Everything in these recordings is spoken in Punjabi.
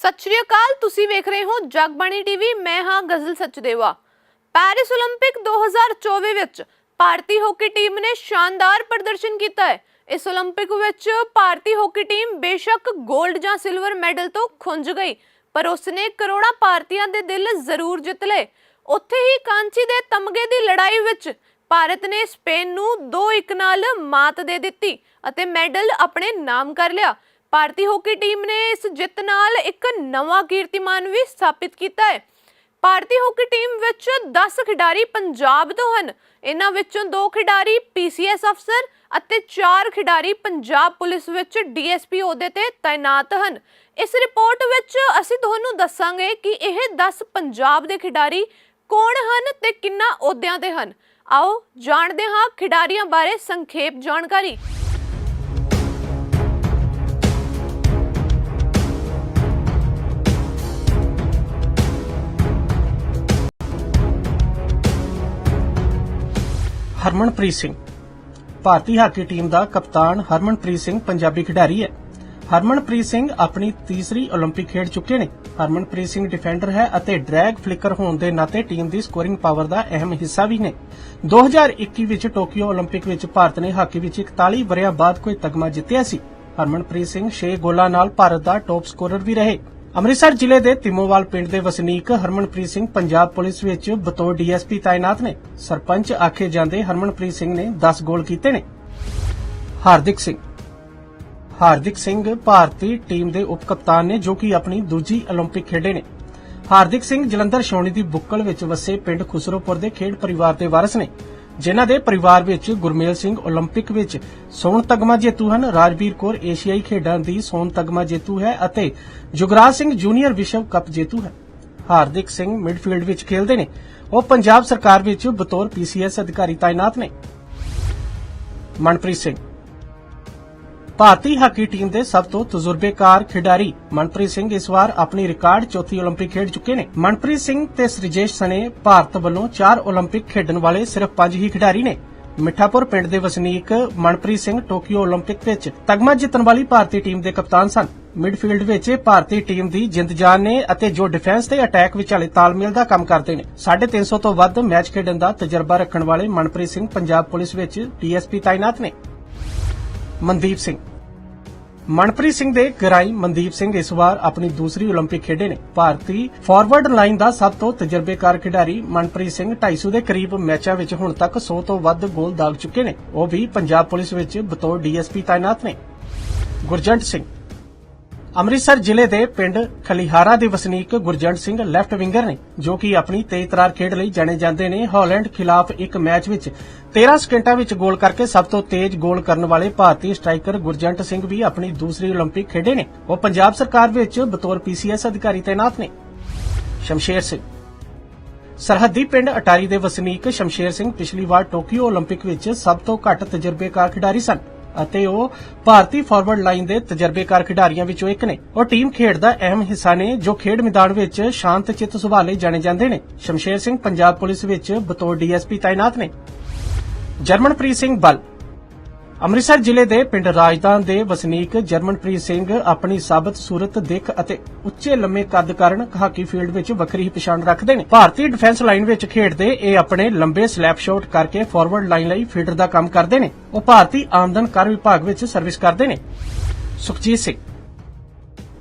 ਸਤਿ ਸ਼੍ਰੀ ਅਕਾਲ, ਤੁਸੀਂ ਵੇਖ ਰਹੇ ਹੋ ਜਗਬਾਣੀ ਟੀਵੀ, ਮੈਂ ਹਾਂ ਗਜ਼ਲ ਸਚਦੇਵਾ। ਪੈਰਿਸ 올림픽 2024 ਵਿੱਚ ਭਾਰਤੀ ਹਾਕੀ ਟੀਮ ਨੇ ਸ਼ਾਨਦਾਰ ਪ੍ਰਦਰਸ਼ਨ ਕੀਤਾ ਹੈ। ਇਸ 올림픽 ਵਿੱਚ ਭਾਰਤੀ ਹਾਕੀ ਟੀਮ ਬੇਸ਼ੱਕ 골ਡ ਜਾਂ ਸਿਲਵਰ ਮੈਡਲ ਤੋਂ ਖੁੰਝ ਗਈ, ਪਰ ਉਸ ਨੇ ਕਰੋੜਾਂ ਭਾਰਤੀਆਂ ਦੇ ਦਿਲ ਜ਼ਰੂਰ ਜਿੱਤ ਲਏ। ਉੱਥੇ ਹੀ ਕਾਂਚੀ ਦੇ ਤਮਗੇ ਦੀ ਲੜਾਈ ਵਿੱਚ ਭਾਰਤ ਨੇ ਸਪੇਨ ਨੂੰ 2-1 ਨਾਲ ਮਾਤ ਦੇ ਦਿੱਤੀ ਅਤੇ ਮੈਡਲ ਆਪਣੇ ਨਾਮ ਕਰ ਲਿਆ। ਭਾਰਤੀ ਹਾਕੀ ਟੀਮ ਨੇ ਇਸ ਜਿੱਤ ਨਾਲ ਇੱਕ ਨਵਾਂ ਕੀਰਤੀਮਾਨ ਵੀ ਸਥਾਪਿਤ ਕੀਤਾ ਹੈ। ਭਾਰਤੀ ਹਾਕੀ ਟੀਮ ਵਿੱਚ 10 ਖਿਡਾਰੀ ਪੰਜਾਬ ਤੋਂ ਹਨ। ਇਹਨਾਂ ਵਿੱਚੋਂ 2 ਖਿਡਾਰੀ ਪੀਸੀਐਸ ਅਫਸਰ ਅਤੇ 4 ਖਿਡਾਰੀ ਪੰਜਾਬ ਪੁਲਿਸ ਵਿੱਚ ਡੀਐਸਪੀ ਅਹੁਦੇ ਤੇ ਤਾਇਨਾਤ ਹਨ। ਇਸ ਰਿਪੋਰਟ ਵਿੱਚ ਅਸੀਂ ਤੁਹਾਨੂੰ ਦੱਸਾਂਗੇ ਕਿ ਇਹ 10 ਪੰਜਾਬ ਦੇ ਖਿਡਾਰੀ ਕੌਣ ਹਨ ਤੇ ਕਿੰਨਾ ਅਹੁਦਿਆਂ ਤੇ ਹਨ। ਆਓ ਜਾਣਦੇ ਹਾਂ ਖਿਡਾਰੀਆਂ ਬਾਰੇ ਸੰਖੇਪ ਜਾਣਕਾਰੀ। ਹਰਮਨਪ੍ਰੀਤ ਸਿੰਘ ਭਾਰਤੀ ਹਾਕੀ ਟੀਮ ਦਾ ਕਪਤਾਨ ਹਰਮਨਪ੍ਰੀਤ ਸਿੰਘ ਪੰਜਾਬੀ ਖਿਡਾਰੀ ਹੈ ਹਰਮਨਪ੍ਰੀਤ ਸਿੰਘ ਆਪਣੀ ਤੀਸਰੀ 올림픽 ਖੇਡ ਚੁੱਕੇ ਨੇ ਹਰਮਨਪ੍ਰੀਤ ਸਿੰਘ ਡਿਫੈਂਡਰ ਹੈ ਅਤੇ ਡਰੈਗ ਫਲਿਕਰ ਹੋਣ ਦੇ ਨਾਤੇ ਟੀਮ ਦੀ ਸਕੋਰਿੰਗ ਪਾਵਰ ਦਾ ਅਹਿਮ ਹਿੱਸਾ ਵੀ ਨੇ 2021 ਵਿੱਚ ਟੋਕੀਓ 올림픽 ਵਿੱਚ ਭਾਰਤ ਨੇ ਹਾਕੀ ਵਿੱਚ 41 ਵਰਿਆਂ ਬਾਅਦ ਕੋਈ ਤਗਮਾ ਜਿੱਤਿਆ ਸੀ ਹਰਮਨਪ੍ਰੀਤ ਸਿੰਘ 6 ਗੋਲਾਂ ਨਾਲ ਭਾਰਤ ਦਾ ਟੌਪ ਸਕੋਰਰ ਵੀ ਰਹੇ ਅੰਮ੍ਰਿਤਸਰ ਜ਼ਿਲ੍ਹੇ ਦੇ ਤਿਮੋਵਾਲ ਪਿੰਡ ਦੇ ਵਸਨੀਕ ਹਰਮਨਪ੍ਰੀਤ ਸਿੰਘ ਪੰਜਾਬ ਪੁਲਿਸ ਵਿੱਚ ਬਤੌਰ ਡੀਐਸਪੀ ਤਾਇਨਾਤ ਨੇ ਸਰਪੰਚ ਆਖੇ ਜਾਂਦੇ ਹਰਮਨਪ੍ਰੀਤ ਸਿੰਘ ਨੇ 10 ਗੋਲ ਕੀਤੇ ਨੇ ਹਾਰਦਿਕ ਸਿੰਘ ਹਾਰਦਿਕ ਸਿੰਘ ਭਾਰਤੀ ਟੀਮ ਦੇ ਉਪ ਕਪਤਾਨ ਨੇ ਜੋ ਕਿ ਆਪਣੀ ਦੂਜੀ 올림픽 ਖੇਡੇ ਨੇ ਹਾਰਦਿਕ ਸਿੰਘ ਜਲੰਧਰ ਛਾਉਣੀ ਦੀ ਬੁੱਕਲ ਵਿੱਚ ਵਸੇ ਪਿੰਡ ਖੁਸਰੋਪੁਰ ਦੇ ਖੇਡ ਪਰਿਵਾਰ ਦੇ ਵਾਰਸ ਨੇ ਜਿਨ੍ਹਾਂ ਦੇ ਪਰਿਵਾਰ ਵਿੱਚ ਗੁਰਮੇਲ ਸਿੰਘ 올림픽 ਵਿੱਚ ਸੋਨ ਤਗਮਾ ਜੇਤੂ ਹਨ ਰਾਜਵੀਰ ਕੌਰ ਏਸ਼ੀਆਈ ਖੇਡਾਂ ਦੀ ਸੋਨ ਤਗਮਾ ਜੇਤੂ ਹੈ ਅਤੇ ਜੁਗਰਾਜ ਸਿੰਘ ਜੂਨੀਅਰ ਵਿਸ਼ਵ ਕੱਪ ਜੇਤੂ ਹੈ ਹਾਰਦਿਕ ਸਿੰਘ ਮਿਡਫੀਲਡ ਵਿੱਚ ਖੇਡਦੇ ਨੇ ਉਹ ਪੰਜਾਬ ਸਰਕਾਰ ਵਿੱਚ ਬਤੌਰ ਪੀਸੀਐਸ ਅਧਿਕਾਰੀ ਤਾਇਨਾਤ ਨੇ ਮਨਪ੍ਰੀਤ ਸਿੰਘ ਭਾਰਤੀ ਹਾਕੀ ਟੀਮ ਦੇ ਸਭ ਤੋਂ ਤਜਰਬੇਕਾਰ ਖਿਡਾਰੀ ਮਨਪ੍ਰੀਤ ਸਿੰਘ ਇਸ ਵਾਰ ਆਪਣੀ ਰਿਕਾਰਡ ਚੌਥੀ 올림픽 ਖੇਡ ਚੁੱਕੇ ਨੇ ਮਨਪ੍ਰੀਤ ਸਿੰਘ ਤੇ ਸ੍ਰਿਜੇਸ਼ ਸਣੇ ਭਾਰਤ ਵੱਲੋਂ 4 올림픽 ਖੇਡਣ ਵਾਲੇ ਸਿਰਫ 5 ਹੀ ਖਿਡਾਰੀ ਨੇ ਮਿੱਠਾਪੁਰ ਪਿੰਡ ਦੇ ਵਸਨੀਕ ਮਨਪ੍ਰੀਤ ਸਿੰਘ ਟੋਕੀਓ 올림픽 ਵਿੱਚ ਤਗਮਾ ਜਿੱਤਣ ਵਾਲੀ ਭਾਰਤੀ ਟੀਮ ਦੇ ਕਪਤਾਨ ਸਨ ਮਿਡਫੀਲਡ ਵਿੱਚ ਭਾਰਤੀ ਟੀਮ ਦੀ ਜਿੰਦ ਜਾਨ ਨੇ ਅਤੇ ਜੋ ਡਿਫੈਂਸ ਤੇ ਅਟੈਕ ਵਿਚਾਲੇ ਤਾਲਮੇਲ ਦਾ ਕੰਮ ਕਰਦੇ ਨੇ 350 ਤੋਂ ਵੱਧ ਮੈਚ ਖੇਡਣ ਦਾ ਤਜਰਬਾ ਰੱਖਣ ਵਾਲੇ ਮਨਪ੍ਰੀਤ ਸਿੰਘ ਪੰਜਾਬ ਪੁਲਿਸ ਵਿੱਚ ਡੀਐਸਪੀ ਤਾਇਨਾਤ ਨੇ ਮਨਦੀਪ ਸਿੰਘ ਮਨਪ੍ਰੀਤ ਸਿੰਘ ਦੇ ਗਰਾਈ ਮਨਦੀਪ ਸਿੰਘ ਇਸ ਵਾਰ ਆਪਣੀ ਦੂਸਰੀ 올림픽 ਖੇਡੇ ਨੇ ਭਾਰਤੀ ਫਾਰਵਰਡ ਲਾਈਨ ਦਾ ਸਭ ਤੋਂ ਤਜਰਬੇਕਾਰ ਖਿਡਾਰੀ ਮਨਪ੍ਰੀਤ ਸਿੰਘ 250 ਦੇ ਕਰੀਬ ਮੈਚਾਂ ਵਿੱਚ ਹੁਣ ਤੱਕ 100 ਤੋਂ ਵੱਧ ਗੋਲ ਦਾਗ ਚੁੱਕੇ ਨੇ ਉਹ ਵੀ ਪੰਜਾਬ ਪੁਲਿਸ ਵਿੱਚ ਬਤੌਰ ਡੀਐਸਪੀ ਤਾਇਨਾਤ ਨੇ ਗੁਰਜੰਟ ਸਿੰਘ ਅੰਮ੍ਰਿਤਸਰ ਜ਼ਿਲ੍ਹੇ ਦੇ ਪਿੰਡ ਖਲੀਹਾਰਾ ਦੇ ਵਸਨੀਕ ਗੁਰਜੰਟ ਸਿੰਘ ਲੈਫਟ ਵਿੰਗਰ ਨੇ ਜੋ ਕਿ ਆਪਣੀ ਤੇਜ਼ ਤਰਾਰ ਖੇਡ ਲਈ ਜਾਣੇ ਜਾਂਦੇ ਨੇ ਹਾਲੈਂਡ ਖਿਲਾਫ ਇੱਕ ਮੈਚ ਵਿੱਚ 13 ਸਕਿੰਟਾਂ ਵਿੱਚ ਗੋਲ ਕਰਕੇ ਸਭ ਤੋਂ ਤੇਜ਼ ਗੋਲ ਕਰਨ ਵਾਲੇ ਭਾਰਤੀ ਸਟ੍ਰਾਈਕਰ ਗੁਰਜੰਟ ਸਿੰਘ ਵੀ ਆਪਣੀ ਦੂਸਰੀ 올림픽 ਖੇਡੇ ਨੇ ਉਹ ਪੰਜਾਬ ਸਰਕਾਰ ਵਿੱਚ ਬਤੌਰ ਪੀਸੀਐਸ ਅਧਿਕਾਰੀ ਤਾਇਨਾਤ ਨੇ ਸ਼ਮਸ਼ੇਰ ਸਿੰਘ ਸਰਹੱਦੀ ਪਿੰਡ ਅਟਾਰੀ ਦੇ ਵਸਨੀਕ ਸ਼ਮਸ਼ੇਰ ਸਿੰਘ ਪਿਛਲੀ ਵਾਰ ਟੋਕੀਓ 올림픽 ਵਿੱਚ ਸਭ ਤੋਂ ਘੱਟ ਤਜਰਬੇਕਾਰ ਖਿਡਾਰੀ ਸਨ ਅਤੇ ਉਹ ਭਾਰਤੀ ਫਾਰਵਰਡ ਲਾਈਨ ਦੇ ਤਜਰਬੇਕਾਰ ਖਿਡਾਰੀਆਂ ਵਿੱਚੋਂ ਇੱਕ ਨੇ। ਉਹ ਟੀਮ ਖੇਡ ਦਾ ਅਹਿਮ ਹਿੱਸਾ ਨੇ, ਜੋ ਖੇਡ ਮੈਦਾਨ ਵਿੱਚ ਸ਼ਾਂਤ ਚਿੱਤ ਸੁਭਾਅ ਲਈ ਜਾਣੇ ਜਾਂਦੇ ਨੇ। ਸ਼ਮਸ਼ੇਰ ਸਿੰਘ, ਪੰਜਾਬ ਪੁਲਿਸ ਵਿੱਚ ਬਤੌਰ ਡੀਐਸਪੀ ਤਾਇਨਾਤ ਨੇ। ਜਰਮਨਪ੍ਰੀਤ ਸਿੰਘ ਬਲ ਅੰਮ੍ਰਿਤਸਰ ਜ਼ਿਲ੍ਹੇ ਦੇ ਪਿੰਡ ਰਾਜਦਾਨ ਦੇ ਵਸਨੀਕ ਜਰਮਨਪ੍ਰੀਤ ਸਿੰਘ ਆਪਣੀ ਸਾਬਤ ਸੂਰਤ, ਦਿੱਖ ਅਤੇ ਉੱਚੇ ਲੰਮੇ ਕੱਦ ਕਾਰਨ ਹਾਕੀ ਫੀਲਡ ਵਿੱਚ ਵੱਖਰੀ ਹੀ ਪਛਾਣ ਰੱਖਦੇ ਨੇ। ਭਾਰਤੀ ਡਿਫੈਂਸ ਲਾਈਨ ਵਿੱਚ ਖੇਡਦੇ ਇਹ ਆਪਣੇ ਲੰਬੇ ਸਲੈਪ ਸ਼ਾਟ ਕਰਕੇ ਫਾਰਵਰਡ ਲਾਈਨ ਲਈ ਫੀਲਡਰ ਦਾ ਕੰਮ ਕਰਦੇ ਨੇ। ਉਹ ਭਾਰਤੀ ਆਮਦਨ ਕਰ ਵਿਭਾਗ ਵਿੱਚ ਸਰਵਿਸ ਕਰਦੇ ਨੇ। ਸੁਖਜੀਤ ਸਿੰਘ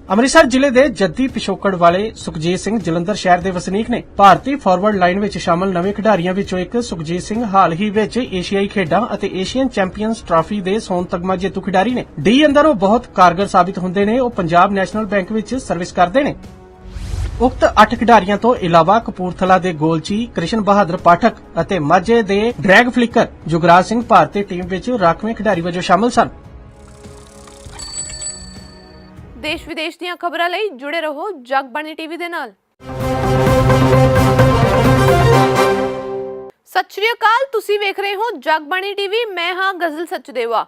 ਅੰਮ੍ਰਿਤਸਰ ਜ਼ਿਲ੍ਹੇ ਦੇ ਜੱਦੀ ਪਿਛੋਕੜ ਵਾਲੇ ਸੁਖਜੀਤ ਸਿੰਘ ਜਲੰਧਰ ਸ਼ਹਿਰ ਦੇ ਵਸਨੀਕ ਨੇ ਭਾਰਤੀ ਫਾਰਵਰਡ ਲਾਈਨ ਵਿੱਚ ਸ਼ਾਮਲ ਨਵੇਂ ਖਿਡਾਰੀਆਂ ਵਿੱਚੋਂ ਇੱਕ ਸੁਖਜੀਤ ਸਿੰਘ ਹਾਲ ਹੀ ਵਿੱਚ ਏਸ਼ੀਆਈ ਖੇਡਾਂ ਅਤੇ ਏਸ਼ੀਅਨ ਚੈਂਪੀਅਨਸ ਟਰਾਫੀ ਦੇ ਸੋਨ ਤਗਮਾ ਜੇਤੂ ਖਿਡਾਰੀ ਨੇ। ਡੀ ਅੰਦਰ ਉਹ ਬਹੁਤ ਕਾਰਗਰ ਸਾਬਿਤ ਹੁੰਦੇ ਨੇ, ਉਹ ਪੰਜਾਬ ਨੈਸ਼ਨਲ ਬੈਂਕ ਵਿੱਚ ਸਰਵਿਸ ਕਰਦੇ ਨੇ। ਉਕਤ 8 ਖਿਡਾਰੀਆਂ ਤੋਂ ਇਲਾਵਾ ਕਪੂਰਥਲਾ ਦੇ ਗੋਲਚੀ, ਕ੍ਰਿਸ਼ਨ ਬਹਾਦਰ ਪਾਠਕ ਅਤੇ ਮਾਝੇ ਦੇ ਡਰੈਗ ਫਲਿਕਰ, ਜੁਗਰਾਜ ਸਿੰਘ ਭਾਰਤੀ ਟੀਮ ਵਿੱਚ ਰਾਖਵੇਂ ਖਿਡਾਰੀ ਵਜੋਂ ਸ਼ਾਮਲ ਸਨ। ਦੇਸ਼ ਵਿਦੇਸ਼ ਦੀਆਂ ਖਬਰਾਂ ਲਈ ਜੁੜੇ ਰਹੋ ਜਗਬਾਣੀ ਟੀਵੀ ਦੇ ਨਾਲ। ਸਤਿ ਸ਼੍ਰੀ ਅਕਾਲ, ਤੁਸੀਂ ਵੇਖ ਰਹੇ ਹੋ ਜਗਬਾਣੀ ਟੀਵੀ, ਮੈਂ ਹਾਂ ਗਜ਼ਲ ਸਚਦੇਵਾ।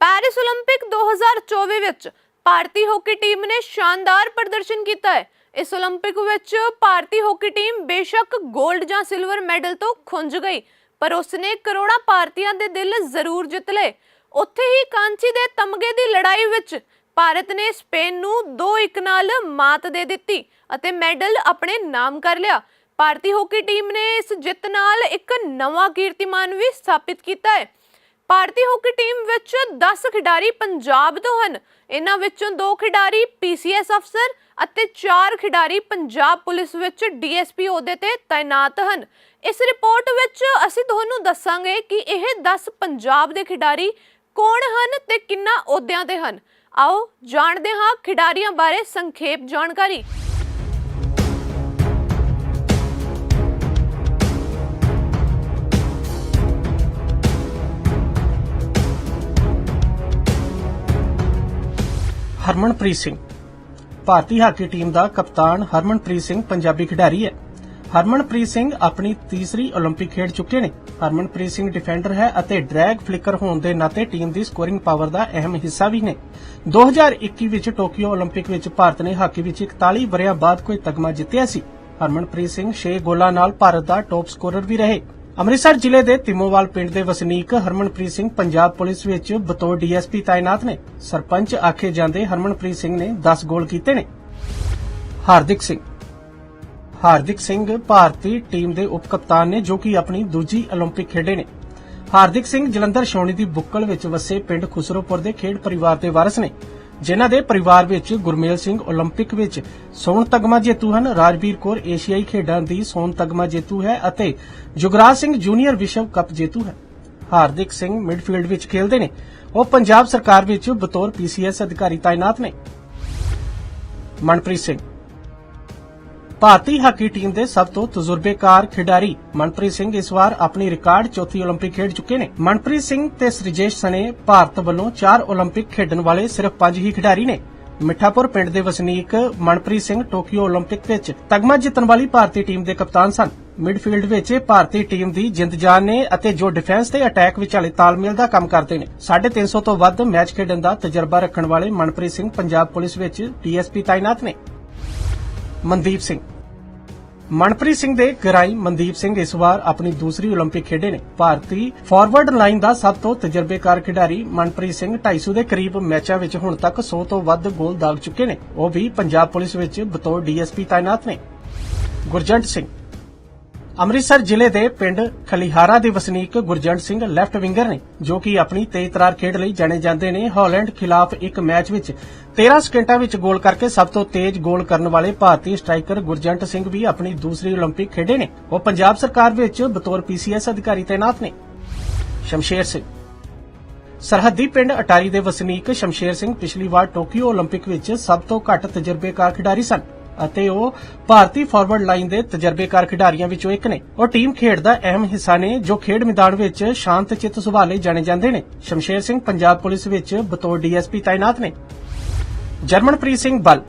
ਪੈਰਿਸ 올림픽 2024 ਵਿੱਚ ਭਾਰਤੀ ਹਾਕੀ ਟੀਮ ਨੇ ਸ਼ਾਨਦਾਰ ਪ੍ਰਦਰਸ਼ਨ ਕੀਤਾ ਹੈ। ਇਸ 올림픽 ਵਿੱਚ ਭਾਰਤੀ ਹਾਕੀ ਟੀਮ ਬੇਸ਼ੱਕ 골ਡ ਜਾਂ ਸਿਲਵਰ ਮੈਡਲ ਤੋਂ ਖੁੰਝ ਗਈ, ਪਰ ਉਸ ਨੇ ਕਰੋੜਾਂ ਭਾਰਤੀਆਂ ਦੇ ਦਿਲ ਜ਼ਰੂਰ ਜਿੱਤ ਲਏ। ਉੱਥੇ ਹੀ ਕਾਂਚੀ ਦੇ ਤਮਗੇ ਦੀ ਲੜਾਈ ਵਿੱਚ ਭਾਰਤ ਨੇ ਸਪੇਨ ਨੂੰ 2-1 ਨਾਲ ਮਾਤ ਦੇ ਦਿੱਤੀ ਅਤੇ ਮੈਡਲ ਆਪਣੇ ਨਾਮ ਕਰ ਲਿਆ। ਭਾਰਤੀ ਹਾਕੀ ਟੀਮ ਨੇ ਇਸ ਜਿੱਤ ਨਾਲ ਇੱਕ ਨਵਾਂ ਕੀਰਤੀਮਾਨ ਵੀ ਸਥਾਪਿਤ ਕੀਤਾ ਹੈ। ਭਾਰਤੀ ਹਾਕੀ ਟੀਮ ਵਿੱਚ 10 ਖਿਡਾਰੀ ਪੰਜਾਬ ਤੋਂ ਹਨ। ਇਹਨਾਂ ਵਿੱਚੋਂ ਦੋ ਖਿਡਾਰੀ ਪੀਸੀਐਸ ਅਫਸਰ ਅਤੇ 4 ਖਿਡਾਰੀ ਪੰਜਾਬ ਪੁਲਿਸ ਵਿੱਚ ਡੀਐਸਪੀ ਅਹੁਦੇ ਤੇ ਤਾਇਨਾਤ ਹਨ। ਇਸ ਰਿਪੋਰਟ ਵਿੱਚ ਅਸੀਂ ਤੁਹਾਨੂੰ ਦੱਸਾਂਗੇ ਕਿ ਇਹ 10 ਪੰਜਾਬ ਦੇ ਖਿਡਾਰੀ ਕੌਣ ਹਨ ਤੇ ਕਿੰਨਾ ਅਹੁਦਿਆਂ ਤੇ ਹਨ। ਆਓ ਜਾਣਦੇ ਹਾਂ ਖਿਡਾਰੀਆਂ ਬਾਰੇ ਸੰਖੇਪ ਜਾਣਕਾਰੀ। ਹਰਮਨਪ੍ਰੀਤ ਸਿੰਘ, ਭਾਰਤੀ ਹਾਕੀ ਟੀਮ ਦਾ ਕਪਤਾਨ ਹਰਮਨਪ੍ਰੀਤ ਸਿੰਘ, ਪੰਜਾਬੀ ਖਿਡਾਰੀ ਹੈ। ਹਰਮਨਪ੍ਰੀਤ ਸਿੰਘ ਆਪਣੀ ਤੀਸਰੀ 올림픽 ਖੇਡ ਚੁੱਕੇ ਨੇ ਹਰਮਨਪ੍ਰੀਤ ਸਿੰਘ ਡਿਫੈਂਡਰ ਹੈ ਅਤੇ ਡਰੈਗ ਫਲਿਕਰ ਹੋਣ ਦੇ ਨਾਤੇ ਟੀਮ ਦੀ ਸਕੋਰਿੰਗ ਪਾਵਰ ਦਾ ਅਹਿਮ ਹਿੱਸਾ ਵੀ ਨੇ 2021 ਵਿੱਚ ਟੋਕੀਓ 올림픽 ਵਿੱਚ ਭਾਰਤ ਨੇ ਹਾਕੀ ਵਿੱਚ 41 ਵਰਿਆਂ ਬਾਅਦ ਕੋਈ ਤਗਮਾ ਜਿੱਤਿਆ ਸੀ ਹਰਮਨਪ੍ਰੀਤ ਸਿੰਘ 6 ਗੋਲਾਂ ਨਾਲ ਭਾਰਤ ਦਾ ਟੌਪ ਸਕੋਰਰ ਵੀ ਰਹੇ ਅੰਮ੍ਰਿਤਸਰ ਜ਼ਿਲ੍ਹੇ ਦੇ ਤਿਮੋਵਾਲ ਪਿੰਡ ਦੇ ਵਸਨੀਕ ਹਰਮਨਪ੍ਰੀਤ ਸਿੰਘ ਪੰਜਾਬ ਪੁਲਿਸ ਵਿੱਚ ਬਤੌਰ ਡੀਐਸਪੀ ਤਾਇਨਾਤ ਨੇ ਸਰਪੰਚ ਆਖੇ ਜਾਂਦੇ ਹਰਮਨਪ੍ਰੀਤ ਸਿੰਘ ਨੇ 10 ਗੋਲ ਕੀਤੇ ਨੇ ਹਾਰਦਿਕ ਸਿੰਘ ਹਾਰਦਿਕ ਸਿੰਘ ਭਾਰਤੀ ਟੀਮ ਦੇ ਉਪ ਕਪਤਾਨ ਨੇ ਜੋ ਕਿ ਆਪਣੀ ਦੂਜੀ 올림픽 ਖੇਡੇ ਨੇ ਹਾਰਦਿਕ ਸਿੰਘ ਜਲੰਧਰ ਛਾਉਣੀ ਦੀ ਬੁੱਕਲ ਵਿੱਚ ਵਸੇ ਪਿੰਡ ਖੁਸਰੋਪੁਰ ਦੇ ਖੇਡ ਪਰਿਵਾਰ ਦੇ ਵਾਰਸ ਨੇ ਜਿਨ੍ਹਾਂ ਦੇ ਪਰਿਵਾਰ ਵਿੱਚ ਗੁਰਮੇਲ ਸਿੰਘ 올림픽 ਵਿੱਚ ਸੋਨ ਤਗਮਾ ਜੇਤੂ ਹਨ ਰਾਜਵੀਰ ਕੌਰ ਏਸ਼ੀਆਈ ਖੇਡਾਂ ਦੀ ਸੋਨ ਤਗਮਾ ਜੇਤੂ ਹੈ ਅਤੇ ਜੁਗਰਾਜ ਸਿੰਘ ਜੂਨੀਅਰ ਵਿਸ਼ਵ ਕੱਪ ਜੇਤੂ ਹੈ ਹਾਰਦਿਕ ਸਿੰਘ ਮਿਡਫੀਲਡ ਵਿੱਚ ਖੇਡਦੇ ਨੇ ਉਹ ਪੰਜਾਬ ਸਰਕਾਰ ਵਿੱਚ ਬਤੌਰ ਪੀਸੀਐਸ ਅਧਿਕਾਰੀ ਤਾਇਨਾਤ ਨੇ ਮਨਪ੍ਰੀਤ ਸਿੰਘ ਭਾਰਤੀ ਹਾਕੀ ਟੀਮ ਦੇ ਸਭ ਤੋਂ ਤਜਰਬੇਕਾਰ ਖਿਡਾਰੀ ਮਨਪ੍ਰੀਤ ਸਿੰਘ ਇਸ ਵਾਰ ਆਪਣੀ ਰਿਕਾਰਡ ਚੌਥੀ 올림픽 ਖੇਡ ਚੁੱਕੇ ਨੇ ਮਨਪ੍ਰੀਤ ਸਿੰਘ ਤੇ ਸ੍ਰਿਜੇਸ਼ ਸਣੇ ਭਾਰਤ ਵੱਲੋਂ 4 올림픽 ਖੇਡਣ ਵਾਲੇ ਸਿਰਫ 5 ਹੀ ਖਿਡਾਰੀ ਨੇ ਮਿੱਠਾਪੁਰ ਪਿੰਡ ਦੇ ਵਸਨੀਕ ਮਨਪ੍ਰੀਤ ਸਿੰਘ ਟੋਕੀਓ 올림픽 ਵਿੱਚ ਤਗਮਾ ਜਿੱਤਣ ਵਾਲੀ ਭਾਰਤੀ ਟੀਮ ਦੇ ਕਪਤਾਨ ਸਨ ਮਿਡਫੀਲਡ ਵਿੱਚ ਭਾਰਤੀ ਟੀਮ ਦੀ ਜਿੰਦ ਜਾਨ ਨੇ ਅਤੇ ਜੋ ਡਿਫੈਂਸ ਤੇ ਅਟੈਕ ਵਿਚਾਲੇ ਤਾਲਮੇਲ ਦਾ ਕੰਮ ਕਰਦੇ ਨੇ 350 ਤੋਂ ਵੱਧ ਮੈਚ ਖੇਡਣ ਦਾ ਤਜਰਬਾ ਰੱਖਣ ਵਾਲੇ ਮਨਪ੍ਰੀਤ ਸਿੰਘ ਪੰਜਾਬ ਪੁਲਿਸ ਵਿੱਚ ਡੀਐਸਪੀ ਤਾਇਨਾਤ ਨੇ ਮਨਦੀਪ ਸਿੰਘ ਮਨਪ੍ਰੀਤ ਸਿੰਘ ਦੇ ਗਰਾਈ ਮਨਦੀਪ ਸਿੰਘ ਇਸ ਵਾਰ ਆਪਣੀ ਦੂਸਰੀ 올림픽 ਖੇਡੇ ਨੇ ਭਾਰਤੀ ਫਾਰਵਰਡ ਲਾਈਨ ਦਾ ਸਭ ਤੋਂ ਤਜਰਬੇਕਾਰ ਖਿਡਾਰੀ ਮਨਪ੍ਰੀਤ ਸਿੰਘ 250 ਦੇ ਕਰੀਬ ਮੈਚਾਂ ਵਿੱਚ ਹੁਣ ਤੱਕ 100 ਤੋਂ ਵੱਧ ਗੋਲ ਦਾਗ ਚੁੱਕੇ ਨੇ ਉਹ ਵੀ ਪੰਜਾਬ ਪੁਲਿਸ ਵਿੱਚ ਬਤੌਰ ਡੀਐਸਪੀ ਤਾਇਨਾਤ ਨੇ ਗੁਰਜੰਟ ਸਿੰਘ ਅੰਮ੍ਰਿਤਸਰ ਜ਼ਿਲ੍ਹੇ ਦੇ ਪਿੰਡ ਖਲੀਹਾਰਾ ਦੇ ਵਸਨੀਕ ਗੁਰਜੰਟ ਸਿੰਘ ਲੈਫਟ ਵਿੰਗਰ ਨੇ ਜੋ ਕਿ ਆਪਣੀ ਤੇਜ਼ ਤਰਾਰ ਖੇਡ ਲਈ ਜਾਣੇ ਜਾਂਦੇ ਨੇ ਹਾਲੈਂਡ ਖਿਲਾਫ ਇੱਕ ਮੈਚ ਵਿੱਚ 13 ਸਕਿੰਟਾਂ ਵਿੱਚ ਗੋਲ ਕਰਕੇ ਸਭ ਤੋਂ ਤੇਜ਼ ਗੋਲ ਕਰਨ ਵਾਲੇ ਭਾਰਤੀ ਸਟ੍ਰਾਈਕਰ ਗੁਰਜੰਟ ਸਿੰਘ ਵੀ ਆਪਣੀ ਦੂਸਰੀ 올림픽 ਖੇਡੇ ਨੇ ਉਹ ਪੰਜਾਬ ਸਰਕਾਰ ਵਿੱਚ ਬਤੌਰ ਪੀਸੀਐਸ ਅਧਿਕਾਰੀ ਤਾਇਨਾਤ ਨੇ ਸ਼ਮਸ਼ੇਰ ਸਿੰਘ ਸਰਹੱਦੀ ਪਿੰਡ ਅਟਾਰੀ ਦੇ ਵਸਨੀਕ ਸ਼ਮਸ਼ੇਰ ਸਿੰਘ ਪਿਛਲੀ ਵਾਰ ਟੋਕੀਓ 올림픽 ਵਿੱਚ ਸਭ ਤੋਂ ਘੱਟ ਤਜਰਬੇਕਾਰ ਖਿਡਾਰੀ ਸਨ ਅਤੇ ਉਹ ਭਾਰਤੀ ਫਾਰਵਰਡ ਲਾਈਨ ਦੇ ਤਜਰਬੇਕਾਰ ਖਿਡਾਰੀਆਂ ਵਿੱਚੋਂ ਇੱਕ ਨੇ। ਉਹ ਟੀਮ ਖੇਡ ਦਾ ਅਹਿਮ ਹਿੱਸਾ ਨੇ, ਜੋ ਖੇਡ ਮੈਦਾਨ ਵਿੱਚ ਸ਼ਾਂਤ ਚਿੱਤ ਸੁਭਾਅ ਲਈ ਜਾਣੇ ਜਾਂਦੇ ਨੇ। ਸ਼ਮਸ਼ੇਰ ਸਿੰਘ, ਪੰਜਾਬ ਪੁਲਿਸ ਵਿੱਚ ਬਤੌਰ ਡੀਐਸਪੀ ਤਾਇਨਾਤ ਨੇ। ਜਰਮਨਪ੍ਰੀਤ ਸਿੰਘ ਬਲ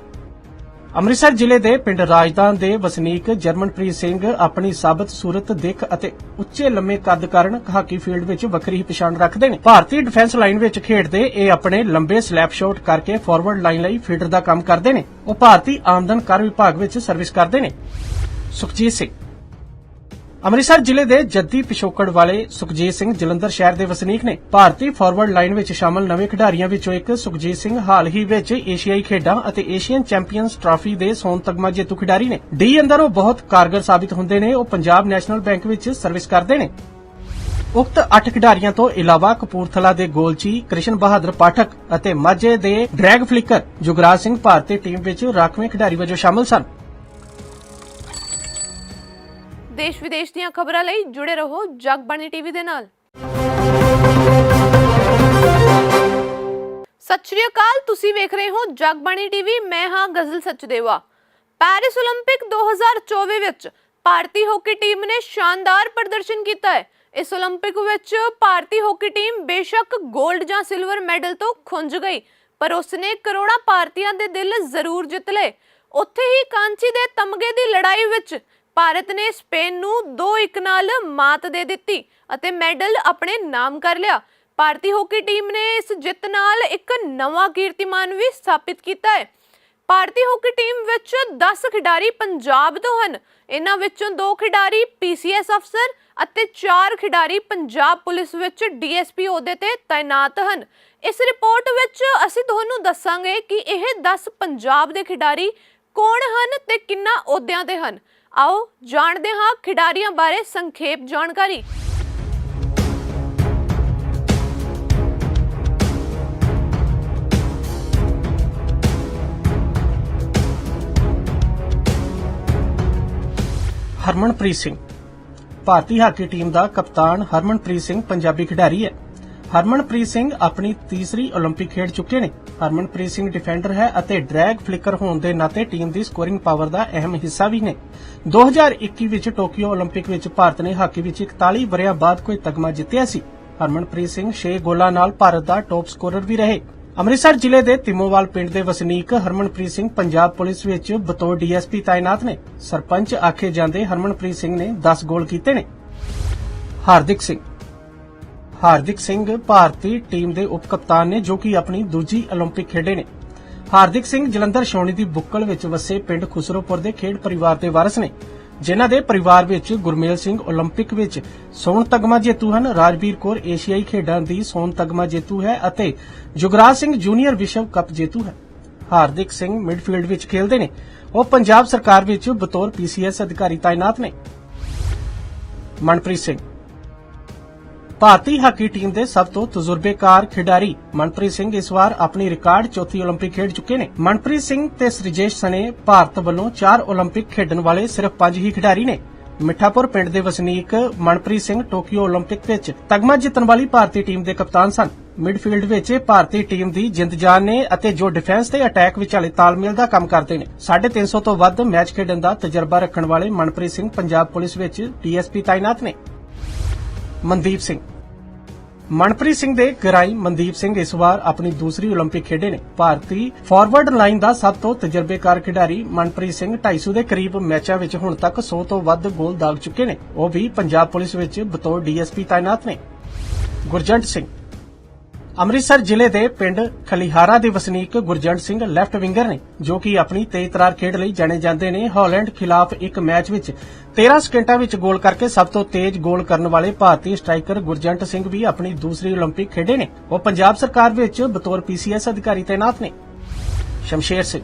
ਅੰਮ੍ਰਿਤਸਰ ਜ਼ਿਲ੍ਹੇ ਦੇ ਪਿੰਡ ਰਾਜਦਾਨ ਦੇ ਵਸਨੀਕ ਜਰਮਨਪ੍ਰੀਤ ਸਿੰਘ ਆਪਣੀ ਸਾਬਤ ਸੂਰਤ, ਦਿੱਖ ਅਤੇ ਉੱਚੇ ਲੰਮੇ ਕੱਦ ਕਾਰਨ ਹਾਕੀ ਫੀਲਡ ਵਿੱਚ ਵੱਖਰੀ ਪਛਾਣ ਰੱਖਦੇ ਨੇ। ਭਾਰਤੀ ਡਿਫੈਂਸ ਲਾਈਨ ਵਿੱਚ ਖੇਡਦੇ ਇਹ ਆਪਣੇ ਲੰਬੇ ਸਲੈਪ ਸ਼ਾਟ ਕਰਕੇ ਫਾਰਵਰਡ ਲਾਈਨ ਲਈ ਫੀਲਡਰ ਦਾ ਕੰਮ ਕਰਦੇ ਨੇ। ਉਹ ਭਾਰਤੀ ਆਮਦਨ ਕਰ ਵਿਭਾਗ ਵਿੱਚ ਸਰਵਿਸ ਕਰਦੇ ਨੇ। ਸੁਖਜੀਤ ਸਿੰਘ ਅੰਮ੍ਰਿਤਸਰ ਜ਼ਿਲ੍ਹੇ ਦੇ ਜੱਦੀ ਪਿਛੋਕੜ ਵਾਲੇ ਸੁਖਜੀਤ ਸਿੰਘ ਜਲੰਧਰ ਸ਼ਹਿਰ ਦੇ ਵਸਨੀਕ ਨੇ ਭਾਰਤੀ ਫਾਰਵਰਡ ਲਾਈਨ ਵਿੱਚ ਸ਼ਾਮਲ ਨਵੇਂ ਖਿਡਾਰੀਆਂ ਵਿੱਚੋਂ ਇੱਕ ਸੁਖਜੀਤ ਸਿੰਘ ਹਾਲ ਹੀ ਵਿੱਚ ਏਸ਼ੀਆਈ ਖੇਡਾਂ ਅਤੇ ਏਸ਼ੀਅਨ ਚੈਂਪੀਅਨਸ ਟਰਾਫੀ ਦੇ ਸੋਨ ਤਗਮਾ ਜੇਤੂ ਖਿਡਾਰੀ ਨੇ। ਡੀ ਅੰਦਰ ਉਹ ਬਹੁਤ ਕਾਰਗਰ ਸਾਬਿਤ ਹੁੰਦੇ ਨੇ, ਉਹ ਪੰਜਾਬ ਨੈਸ਼ਨਲ ਬੈਂਕ ਵਿੱਚ ਸਰਵਿਸ ਕਰਦੇ ਨੇ। ਉਕਤ 8 ਖਿਡਾਰੀਆਂ ਤੋਂ ਇਲਾਵਾ ਕਪੂਰਥਲਾ ਦੇ ਗੋਲਚੀ, ਕ੍ਰਿਸ਼ਨ ਬਹਾਦਰ ਪਾਠਕ ਅਤੇ ਮਾਝੇ ਦੇ ਡਰੈਗ ਫਲਿਕਰ, ਜੁਗਰਾਜ ਸਿੰਘ ਭਾਰਤੀ ਟੀਮ ਵਿੱਚ ਰਾਖਵੇਂ ਖਿਡਾਰੀ ਵਜੋਂ ਸ਼ਾਮਲ ਸਨ। ਦੇਸ਼ ਵਿਦੇਸ਼ ਦੀਆਂ ਖਬਰਾਂ ਲਈ ਜੁੜੇ ਰਹੋ ਜਗਬਾਣੀ ਟੀਵੀ ਦੇ ਨਾਲ। ਸਤਿ ਸ਼੍ਰੀ ਅਕਾਲ, ਤੁਸੀਂ ਵੇਖ ਰਹੇ ਹੋ ਜਗਬਾਣੀ ਟੀਵੀ, ਮੈਂ ਹਾਂ ਗਜ਼ਲ ਸਚਦੇਵਾ। ਪੈਰਿਸ 올림픽 2024 ਵਿੱਚ ਭਾਰਤੀ ਹਾਕੀ ਟੀਮ ਨੇ ਸ਼ਾਨਦਾਰ ਪ੍ਰਦਰਸ਼ਨ ਕੀਤਾ ਹੈ। ਇਸ 올림픽 ਵਿੱਚ ਭਾਰਤੀ ਹਾਕੀ ਟੀਮ ਬੇਸ਼ੱਕ 골ਡ ਜਾਂ ਸਿਲਵਰ ਮੈਡਲ ਤੋਂ ਖੁੰਝ ਗਈ, ਪਰ ਉਸਨੇ ਕਰੋੜਾਂ ਭਾਰਤੀਆਂ ਦੇ ਦਿਲ ਜ਼ਰੂਰ ਜਿੱਤ ਲਏ। ਉੱਥੇ ਹੀ ਕਾਂਚੀ ਦੇ ਤਮਗੇ ਦੀ ਲੜਾਈ ਵਿੱਚ ਭਾਰਤ ਨੇ ਸਪੇਨ ਨੂੰ 2-1 ਨਾਲ ਮਾਤ ਦੇ ਦਿੱਤੀ ਅਤੇ ਮੈਡਲ ਆਪਣੇ ਨਾਮ ਕਰ ਲਿਆ। ਭਾਰਤੀ ਹਾਕੀ ਟੀਮ ਨੇ ਇਸ ਜਿੱਤ ਨਾਲ ਇੱਕ ਨਵਾਂ ਕੀਰਤੀਮਾਨ ਵੀ ਸਥਾਪਿਤ ਕੀਤਾ ਹੈ। ਭਾਰਤੀ ਹਾਕੀ ਟੀਮ ਵਿੱਚ 10 ਖਿਡਾਰੀ ਪੰਜਾਬ ਤੋਂ ਹਨ। ਇਹਨਾਂ ਵਿੱਚੋਂ 2 ਖਿਡਾਰੀ ਪੀਸੀਐਸ ਅਫਸਰ ਅਤੇ 4 ਖਿਡਾਰੀ ਪੰਜਾਬ ਪੁਲਿਸ ਵਿੱਚ ਡੀਐਸਪੀ ਅਹੁਦੇ ਤੇ ਤਾਇਨਾਤ ਹਨ। ਇਸ ਰਿਪੋਰਟ ਵਿੱਚ ਅਸੀਂ ਤੁਹਾਨੂੰ ਦੱਸਾਂਗੇ ਕਿ ਇਹ 10 ਪੰਜਾਬ ਦੇ ਖਿਡਾਰੀ ਕੌਣ ਹਨ ਤੇ ਕਿੰਨਾ ਅਹੁਦਿਆਂ ਤੇ ਹਨ। ਆਓ ਜਾਣਦੇ ਹਾਂ ਖਿਡਾਰੀਆਂ ਬਾਰੇ ਸੰਖੇਪ ਜਾਣਕਾਰੀ। ਹਰਮਨਪ੍ਰੀਤ ਸਿੰਘ, ਭਾਰਤੀ ਹਾਕੀ ਟੀਮ ਦਾ ਕਪਤਾਨ ਹਰਮਨਪ੍ਰੀਤ ਸਿੰਘ ਪੰਜਾਬੀ ਖਿਡਾਰੀ ਹੈ। ਹਰਮਨਪ੍ਰੀਤ ਸਿੰਘ ਆਪਣੀ ਤੀਸਰੀ 올림픽 ਖੇਡ ਚੁੱਕੇ ਨੇ ਹਰਮਨਪ੍ਰੀਤ ਸਿੰਘ ਡਿਫੈਂਡਰ ਹੈ ਅਤੇ ਡਰੈਗ ਫਲਿੱਕਰ ਹੋਣ ਦੇ ਨਾਤੇ ਟੀਮ ਦੀ ਸਕੋਰਿੰਗ ਪਾਵਰ ਦਾ ਅਹਿਮ ਹਿੱਸਾ ਵੀ ਨੇ 2021 ਵਿੱਚ ਟੋਕੀਓ 올림픽 ਵਿੱਚ ਭਾਰਤ ਨੇ ਹਾਕੀ ਵਿੱਚ 41 ਵਰਿਆਂ ਬਾਅਦ ਕੋਈ ਤਗਮਾ ਜਿੱਤਿਆ ਸੀ ਹਰਮਨਪ੍ਰੀਤ ਸਿੰਘ 6 ਗੋਲਾਂ ਨਾਲ ਭਾਰਤ ਦਾ ਟੌਪ ਸਕੋਰਰ ਵੀ ਰਹੇ ਅੰਮ੍ਰਿਤਸਰ ਜ਼ਿਲ੍ਹੇ ਦੇ ਤਿਮੋਵਾਲ ਪਿੰਡ ਦੇ ਵਸਨੀਕ ਹਰਮਨਪ੍ਰੀਤ ਸਿੰਘ ਪੰਜਾਬ ਪੁਲਿਸ ਵਿੱਚ ਬਤੌਰ ਡੀਐਸਪੀ ਤਾਇਨਾਤ ਨੇ ਸਰਪੰਚ ਆਖੇ ਜਾਂਦੇ ਹਰਮਨਪ੍ਰੀਤ ਸਿੰਘ ਨੇ 10 ਗੋਲ ਕੀਤੇ ਨੇ ਹਾਰਦਿਕ ਸਿੰਘ ਹਾਰਦਿਕ ਸਿੰਘ ਭਾਰਤੀ ਟੀਮ ਦੇ ਉਪ ਕਪਤਾਨ ਨੇ ਜੋ ਕਿ ਆਪਣੀ ਦੂਜੀ 올림픽 ਖੇਡੇ ਨੇ ਹਾਰਦਿਕ ਸਿੰਘ ਜਲੰਧਰ ਛਾਉਣੀ ਦੀ ਬੁੱਕਲ ਵਿੱਚ ਵਸੇ ਪਿੰਡ ਖੁਸਰੋਪੁਰ ਦੇ ਖੇਡ ਪਰਿਵਾਰ ਦੇ ਵਾਰਸ ਨੇ ਜਿਨ੍ਹਾਂ ਦੇ ਪਰਿਵਾਰ ਵਿੱਚ ਗੁਰਮੇਲ ਸਿੰਘ 올림픽 ਵਿੱਚ ਸੋਨ ਤਗਮਾ ਜੇਤੂ ਹਨ ਰਾਜਵੀਰ ਕੌਰ ਏਸ਼ੀਆਈ ਖੇਡਾਂ ਦੀ ਸੋਨ ਤਗਮਾ ਜੇਤੂ ਹੈ ਅਤੇ ਜੁਗਰਾਜ ਸਿੰਘ ਜੂਨੀਅਰ ਵਿਸ਼ਵ ਕੱਪ ਜੇਤੂ ਹੈ ਹਾਰਦਿਕ ਸਿੰਘ ਮਿਡਫੀਲਡ ਵਿੱਚ ਖੇਡਦੇ ਨੇ ਉਹ ਪੰਜਾਬ ਸਰਕਾਰ ਵਿੱਚ ਬਤੌਰ ਪੀਸੀਐਸ ਅਧਿਕਾਰੀ ਤਾਇਨਾਤ ਨੇ ਮਨਪ੍ਰੀਤ ਸਿੰਘ ਭਾਰਤੀ ਹਾਕੀ ਟੀਮ ਦੇ ਸਭ ਤੋਂ ਤਜਰਬੇਕਾਰ ਖਿਡਾਰੀ ਮਨਪ੍ਰੀਤ ਸਿੰਘ ਇਸ ਵਾਰ ਆਪਣੀ ਰਿਕਾਰਡ ਚੌਥੀ 올림픽 ਖੇਡ ਚੁੱਕੇ ਨੇ ਮਨਪ੍ਰੀਤ ਸਿੰਘ ਤੇ ਸ੍ਰਿਜੇਸ਼ ਸਣੇ ਭਾਰਤ ਵੱਲੋਂ 4 올림픽 ਖੇਡਣ ਵਾਲੇ ਸਿਰਫ 5 ਹੀ ਖਿਡਾਰੀ ਨੇ ਮਿੱਠਾਪੁਰ ਪਿੰਡ ਦੇ ਵਸਨੀਕ ਮਨਪ੍ਰੀਤ ਸਿੰਘ ਟੋਕੀਓ 올림픽 ਵਿੱਚ ਤਗਮਾ ਜਿੱਤਣ ਵਾਲੀ ਭਾਰਤੀ ਟੀਮ ਦੇ ਕਪਤਾਨ ਸਨ ਮਿਡਫੀਲਡ ਵਿੱਚ ਇਹ ਭਾਰਤੀ ਟੀਮ ਦੀ ਜਿੰਦ ਜਾਨ ਨੇ ਅਤੇ ਜੋ ਡਿਫੈਂਸ ਤੇ ਅਟੈਕ ਵਿਚਾਲੇ ਤਾਲਮੇਲ ਦਾ ਕੰਮ ਕਰਦੇ ਨੇ 350 ਤੋਂ ਵੱਧ ਮੈਚ ਖੇਡਣ ਦਾ ਤਜਰਬਾ ਰੱਖਣ ਵਾਲੇ ਮਨਪ੍ਰੀਤ ਸਿੰਘ ਪੰਜਾਬ ਪੁਲਿਸ ਵਿੱਚ ਡੀਐਸਪੀ ਤਾਇਨਾਤ ਨੇ ਮਨਦੀਪ ਸਿੰਘ ਮਨਪ੍ਰੀਤ ਸਿੰਘ ਦੇ ਗਰਾਈ ਮਨਦੀਪ ਸਿੰਘ ਇਸ ਵਾਰ ਆਪਣੀ ਦੂਸਰੀ 올림픽 ਖੇਡੇ ਨੇ ਭਾਰਤੀ ਫਾਰਵਰਡ ਲਾਈਨ ਦਾ ਸਭ ਤੋਂ ਤਜਰਬੇਕਾਰ ਖਿਡਾਰੀ ਮਨਪ੍ਰੀਤ ਸਿੰਘ 250 ਦੇ ਕਰੀਬ ਮੈਚਾਂ ਵਿੱਚ ਹੁਣ ਤੱਕ 100 ਤੋਂ ਵੱਧ ਗੋਲ ਦਾਗ ਚੁੱਕੇ ਨੇ ਉਹ ਵੀ ਪੰਜਾਬ ਪੁਲਿਸ ਵਿੱਚ ਬਤੌਰ ਡੀਐਸਪੀ ਤਾਇਨਾਤ ਨੇ ਗੁਰਜੰਟ ਸਿੰਘ ਅੰਮ੍ਰਿਤਸਰ ਜ਼ਿਲ੍ਹੇ ਦੇ ਪਿੰਡ ਖਲੀਹਾਰਾ ਦੇ ਵਸਨੀਕ ਗੁਰਜੰਟ ਸਿੰਘ ਲੈਫਟ ਵਿੰਗਰ ਨੇ ਜੋ ਕਿ ਆਪਣੀ ਤੇਜ਼ ਤਰਾਰ ਖੇਡ ਲਈ ਜਾਣੇ ਜਾਂਦੇ ਨੇ ਹਾਲੈਂਡ ਖਿਲਾਫ ਇੱਕ ਮੈਚ ਵਿੱਚ 13 ਸਕਿੰਟਾਂ ਵਿੱਚ ਗੋਲ ਕਰਕੇ ਸਭ ਤੋਂ ਤੇਜ਼ ਗੋਲ ਕਰਨ ਵਾਲੇ ਭਾਰਤੀ ਸਟ੍ਰਾਈਕਰ ਗੁਰਜੰਟ ਸਿੰਘ ਵੀ ਆਪਣੀ ਦੂਸਰੀ 올림픽 ਖੇਡੇ ਨੇ ਉਹ ਪੰਜਾਬ ਸਰਕਾਰ ਵਿੱਚ ਬਤੌਰ ਪੀਸੀਐਸ ਅਧਿਕਾਰੀ ਤਾਇਨਾਤ ਨੇ ਸ਼ਮਸ਼ੇਰ ਸਿੰਘ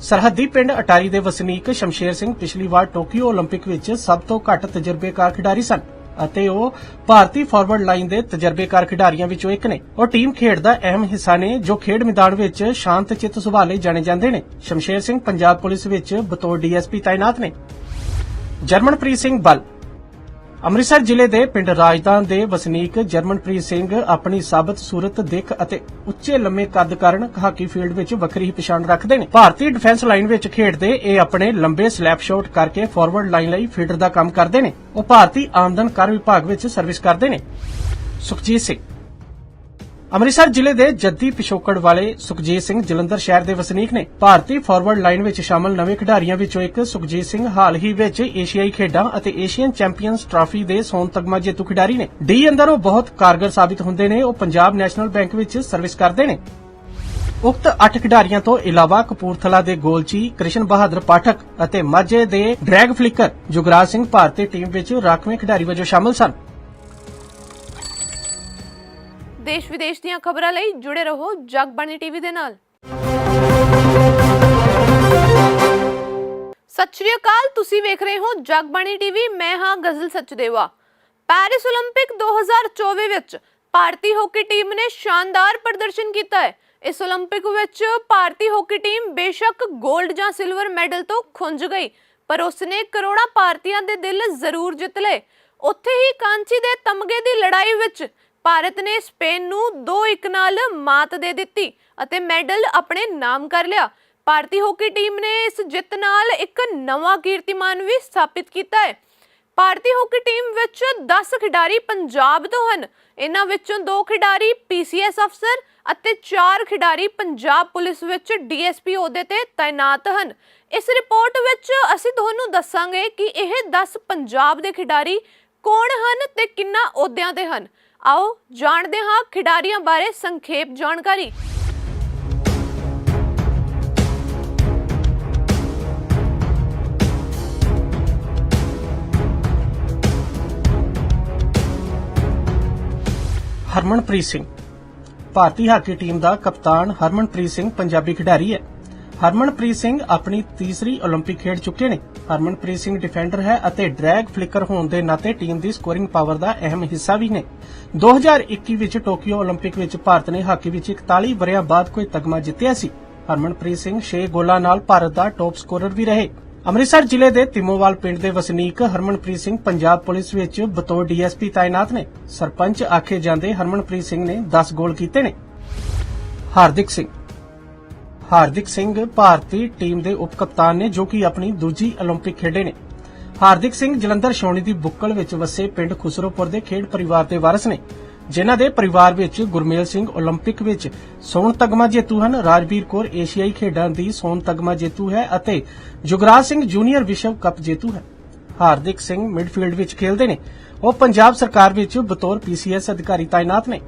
ਸਰਹੱਦੀ ਪਿੰਡ ਅਟਾਰੀ ਦੇ ਵਸਨੀਕ ਸ਼ਮਸ਼ੇਰ ਸਿੰਘ ਪਿਛਲੀ ਵਾਰ ਟੋਕੀਓ 올림픽 ਵਿੱਚ ਸਭ ਤੋਂ ਘੱਟ ਤਜਰਬੇਕਾਰ ਖਿਡਾਰੀ ਸਨ ਅਤੇ ਉਹ ਭਾਰਤੀ ਫਾਰਵਰਡ ਲਾਈਨ ਦੇ ਤਜਰਬੇਕਾਰ ਖਿਡਾਰੀਆਂ ਵਿੱਚੋਂ ਇੱਕ ਨੇ। ਉਹ ਟੀਮ ਖੇਡ ਦਾ ਅਹਿਮ ਹਿੱਸਾ ਨੇ, ਜੋ ਖੇਡ ਮੈਦਾਨ ਵਿੱਚ ਸ਼ਾਂਤ ਚਿੱਤ ਸੁਭਾਅ ਲਈ ਜਾਣੇ ਜਾਂਦੇ ਨੇ। ਸ਼ਮਸ਼ੇਰ ਸਿੰਘ, ਪੰਜਾਬ ਪੁਲਿਸ ਵਿੱਚ ਬਤੌਰ ਡੀਐਸਪੀ ਤਾਇਨਾਤ ਨੇ। ਜਰਮਨਪ੍ਰੀਤ ਸਿੰਘ ਬਲ ਅੰਮ੍ਰਿਤਸਰ ਜ਼ਿਲ੍ਹੇ ਦੇ ਪਿੰਡ ਰਾਜਦਾਨ ਦੇ ਵਸਨੀਕ ਜਰਮਨਪ੍ਰੀਤ ਸਿੰਘ ਆਪਣੀ ਸਾਬਤ ਸੂਰਤ, ਦਿੱਖ ਅਤੇ ਉੱਚੇ ਲੰਮੇ ਕੱਦ ਕਾਰਨ ਹਾਕੀ ਫੀਲਡ ਵਿੱਚ ਵੱਖਰੀ ਹੀ ਪਛਾਣ ਰੱਖਦੇ ਨੇ। ਭਾਰਤੀ ਡਿਫੈਂਸ ਲਾਈਨ ਵਿੱਚ ਖੇਡਦੇ ਇਹ ਆਪਣੇ ਲੰਬੇ ਸਲੈਪ ਸ਼ਾਟ ਕਰਕੇ ਫਾਰਵਰਡ ਲਾਈਨ ਲਈ ਫੀਲਡਰ ਦਾ ਕੰਮ ਕਰਦੇ ਨੇ। ਉਹ ਭਾਰਤੀ ਆਮਦਨ ਕਰ ਵਿਭਾਗ ਵਿੱਚ ਸਰਵਿਸ ਕਰਦੇ ਨੇ। ਸੁਖਜੀਤ ਸਿੰਘ ਅੰਮ੍ਰਿਤਸਰ ਜ਼ਿਲ੍ਹੇ ਦੇ ਜੱਦੀ ਪਿਛੋਕੜ ਵਾਲੇ ਸੁਖਜੀਤ ਸਿੰਘ ਜਲੰਧਰ ਸ਼ਹਿਰ ਦੇ ਵਸਨੀਕ ਨੇ ਭਾਰਤੀ ਫਾਰਵਰਡ ਲਾਈਨ ਵਿੱਚ ਸ਼ਾਮਲ ਨਵੇਂ ਖਿਡਾਰੀਆਂ ਵਿੱਚੋਂ ਇੱਕ ਸੁਖਜੀਤ ਸਿੰਘ ਹਾਲ ਹੀ ਵਿੱਚ ਏਸ਼ੀਆਈ ਖੇਡਾਂ ਅਤੇ ਏਸ਼ੀਅਨ ਚੈਂਪੀਅਨਸ ਟਰਾਫੀ ਦੇ ਸੋਨ ਤਗਮਾ ਜੇਤੂ ਖਿਡਾਰੀ ਨੇ। ਡੀ ਅੰਦਰ ਉਹ ਬਹੁਤ ਕਾਰਗਰ ਸਾਬਿਤ ਹੁੰਦੇ ਨੇ, ਉਹ ਪੰਜਾਬ ਨੈਸ਼ਨਲ ਬੈਂਕ ਵਿੱਚ ਸਰਵਿਸ ਕਰਦੇ ਨੇ। ਉਕਤ 8 ਖਿਡਾਰੀਆਂ ਤੋਂ ਇਲਾਵਾ ਕਪੂਰਥਲਾ ਦੇ ਗੋਲਚੀ, ਕ੍ਰਿਸ਼ਨ ਬਹਾਦਰ ਪਾਠਕ ਅਤੇ ਮਾਝੇ ਦੇ ਡਰੈਗ ਫਲਿੱਕਰ, ਜੁਗਰਾਜ ਸਿੰਘ ਭਾਰਤੀ ਟੀਮ ਵਿੱਚ ਰਾਖਵੇਂ ਖਿਡਾਰੀ ਵਜੋਂ ਸ਼ਾਮਲ ਸਨ। ਦੇਸ਼ ਵਿਦੇਸ਼ ਦੀਆਂ ਖਬਰਾਂ ਲਈ ਜੁੜੇ ਰਹੋ ਜਗਬਾਣੀ ਟੀਵੀ ਦੇ ਨਾਲ। ਸਤਿ ਸ਼੍ਰੀ ਅਕਾਲ, ਤੁਸੀਂ ਵੇਖ ਰਹੇ ਹੋ ਜਗਬਾਣੀ ਟੀਵੀ, ਮੈਂ ਹਾਂ ਗਜ਼ਲ ਸਚਦੇਵਾ। ਪੈਰਿਸ 올림픽 2024 ਵਿੱਚ ਭਾਰਤੀ ਹਾਕੀ ਟੀਮ ਨੇ ਸ਼ਾਨਦਾਰ ਪ੍ਰਦਰਸ਼ਨ ਕੀਤਾ ਹੈ। ਇਸ 올림픽 ਵਿੱਚ ਭਾਰਤੀ ਹਾਕੀ ਟੀਮ ਬੇਸ਼ੱਕ 골ਡ ਜਾਂ ਸਿਲਵਰ ਮੈਡਲ ਤੋਂ ਖੁੰਝ ਗਈ, ਪਰ ਉਸਨੇ ਕਰੋੜਾਂ ਭਾਰਤੀਆਂ ਦੇ ਦਿਲ ਜ਼ਰੂਰ ਜਿੱਤ ਲਏ। ਉੱਥੇ ਹੀ ਕਾਂਚੀ ਦੇ ਤਮਗੇ ਦੀ ਲੜਾਈ ਵਿੱਚ ਭਾਰਤ ਨੇ ਸਪੇਨ ਨੂੰ 2-1 ਨਾਲ ਮਾਤ ਦੇ ਦਿੱਤੀ ਅਤੇ ਮੈਡਲ ਆਪਣੇ ਨਾਮ ਕਰ ਲਿਆ। ਭਾਰਤੀ ਹਾਕੀ ਟੀਮ ਨੇ ਇਸ ਜਿੱਤ ਨਾਲ ਇੱਕ ਨਵਾਂ ਕੀਰਤੀਮਾਨ ਵੀ ਸਥਾਪਿਤ ਕੀਤਾ ਹੈ। ਭਾਰਤੀ ਹਾਕੀ ਟੀਮ ਵਿੱਚ 10 ਖਿਡਾਰੀ ਪੰਜਾਬ ਤੋਂ ਹਨ। ਇਹਨਾਂ ਵਿੱਚੋਂ 2 ਖਿਡਾਰੀ ਪੀਸੀਐਸ ਅਫਸਰ ਅਤੇ 4 ਖਿਡਾਰੀ ਪੰਜਾਬ ਪੁਲਿਸ ਵਿੱਚ ਡੀਐਸਪੀ ਅਹੁਦੇ ਤੇ ਤਾਇਨਾਤ ਹਨ। ਇਸ ਰਿਪੋਰਟ ਵਿੱਚ ਅਸੀਂ ਤੁਹਾਨੂੰ ਦੱਸਾਂਗੇ ਕਿ ਇਹ 10 ਪੰਜਾਬ ਦੇ ਖਿਡਾਰੀ ਕੌਣ ਹਨ ਤੇ ਕਿੰਨਾ ਅਹੁਦਿਆਂ ਤੇ ਹਨ। ਆਓ ਜਾਣਦੇ ਹਾਂ ਖਿਡਾਰੀਆਂ ਬਾਰੇ ਸੰਖੇਪ ਜਾਣਕਾਰੀ। ਹਰਮਨਪ੍ਰੀਤ ਸਿੰਘ। ਭਾਰਤੀ ਹਾਕੀ ਟੀਮ ਦਾ ਕਪਤਾਨ ਹਰਮਨਪ੍ਰੀਤ ਸਿੰਘ ਪੰਜਾਬੀ ਖਿਡਾਰੀ ਹੈ। ਹਰਮਨਪ੍ਰੀਤ ਸਿੰਘ ਆਪਣੀ ਤੀਸਰੀ 올림픽 ਖੇਡ ਚੁੱਕੇ ਨੇ। ਹਰਮਨਪ੍ਰੀਤ ਸਿੰਘ ਡਿਫੈਂਡਰ ਹੈ ਅਤੇ ਡਰੈਗ ਫਲਿੱਕਰ ਹੋਣ ਦੇ ਨਾਤੇ ਟੀਮ ਦੀ ਸਕੋਰਿੰਗ ਪਾਵਰ ਦਾ ਅਹਿਮ ਹਿੱਸਾ ਵੀ ਨੇ 2021 ਵਿੱਚ ਟੋਕੀਓ 올림픽 ਵਿੱਚ ਭਾਰਤ ਨੇ ਹਾਕੀ ਵਿੱਚ 41 ਵਰਿਆਂ ਬਾਅਦ ਕੋਈ ਤਗਮਾ ਜਿੱਤਿਆ ਸੀ ਹਰਮਨਪ੍ਰੀਤ ਸਿੰਘ 6 ਗੋਲਾਂ ਨਾਲ ਭਾਰਤ ਦਾ ਟੌਪ ਸਕੋਰਰ ਵੀ ਰਹੇ ਅੰਮ੍ਰਿਤਸਰ ਜ਼ਿਲ੍ਹੇ ਦੇ ਤਿਮੋਵਾਲ ਪਿੰਡ ਦੇ ਵਸਨੀਕ ਹਰਮਨਪ੍ਰੀਤ ਸਿੰਘ ਪੰਜਾਬ ਪੁਲਿਸ ਵਿੱਚ ਬਤੌਰ ਡੀਐਸਪੀ ਤਾਇਨਾਤ ਨੇ ਸਰਪੰਚ ਆਖੇ ਜਾਂਦੇ ਹਰਮਨਪ੍ਰੀਤ ਸਿੰਘ ਨੇ 10 ਗੋਲ ਕੀਤੇ ਨੇ ਹਾਰਦਿਕ ਸਿੰਘ ਹਾਰਦਿਕ ਸਿੰਘ ਭਾਰਤੀ ਟੀਮ ਦੇ ਉਪ ਕਪਤਾਨ ਨੇ ਜੋ ਕਿ ਆਪਣੀ ਦੂਜੀ 올림픽 ਖੇਡੇ ਨੇ ਹਾਰਦਿਕ ਸਿੰਘ ਜਲੰਧਰ ਛਾਉਣੀ ਦੀ ਬੁੱਕਲ ਵਿੱਚ ਵਸੇ ਪਿੰਡ ਖੁਸਰੋਪੁਰ ਦੇ ਖੇਡ ਪਰਿਵਾਰ ਦੇ ਵਾਰਸ ਨੇ ਜਿਨ੍ਹਾਂ ਦੇ ਪਰਿਵਾਰ ਵਿੱਚ ਗੁਰਮੇਲ ਸਿੰਘ 올림픽 ਵਿੱਚ ਸੋਨ ਤਗਮਾ ਜੇਤੂ ਹਨ ਰਾਜਵੀਰ ਕੌਰ ਏਸ਼ੀਆਈ ਖੇਡਾਂ ਦੀ ਸੋਨ ਤਗਮਾ ਜੇਤੂ ਹੈ ਅਤੇ ਜੁਗਰਾਜ ਸਿੰਘ ਜੂਨੀਅਰ ਵਿਸ਼ਵ ਕੱਪ ਜੇਤੂ ਹੈ ਹਾਰਦਿਕ ਸਿੰਘ ਮਿਡਫੀਲਡ ਵਿੱਚ ਖੇਡਦੇ ਨੇ ਉਹ ਪੰਜਾਬ ਸਰਕਾਰ ਵਿੱਚ ਬਤੌਰ ਪੀਸੀਐਸ ਅਧਿਕਾਰੀ ਤਾਇਨਾਤ ਨੇ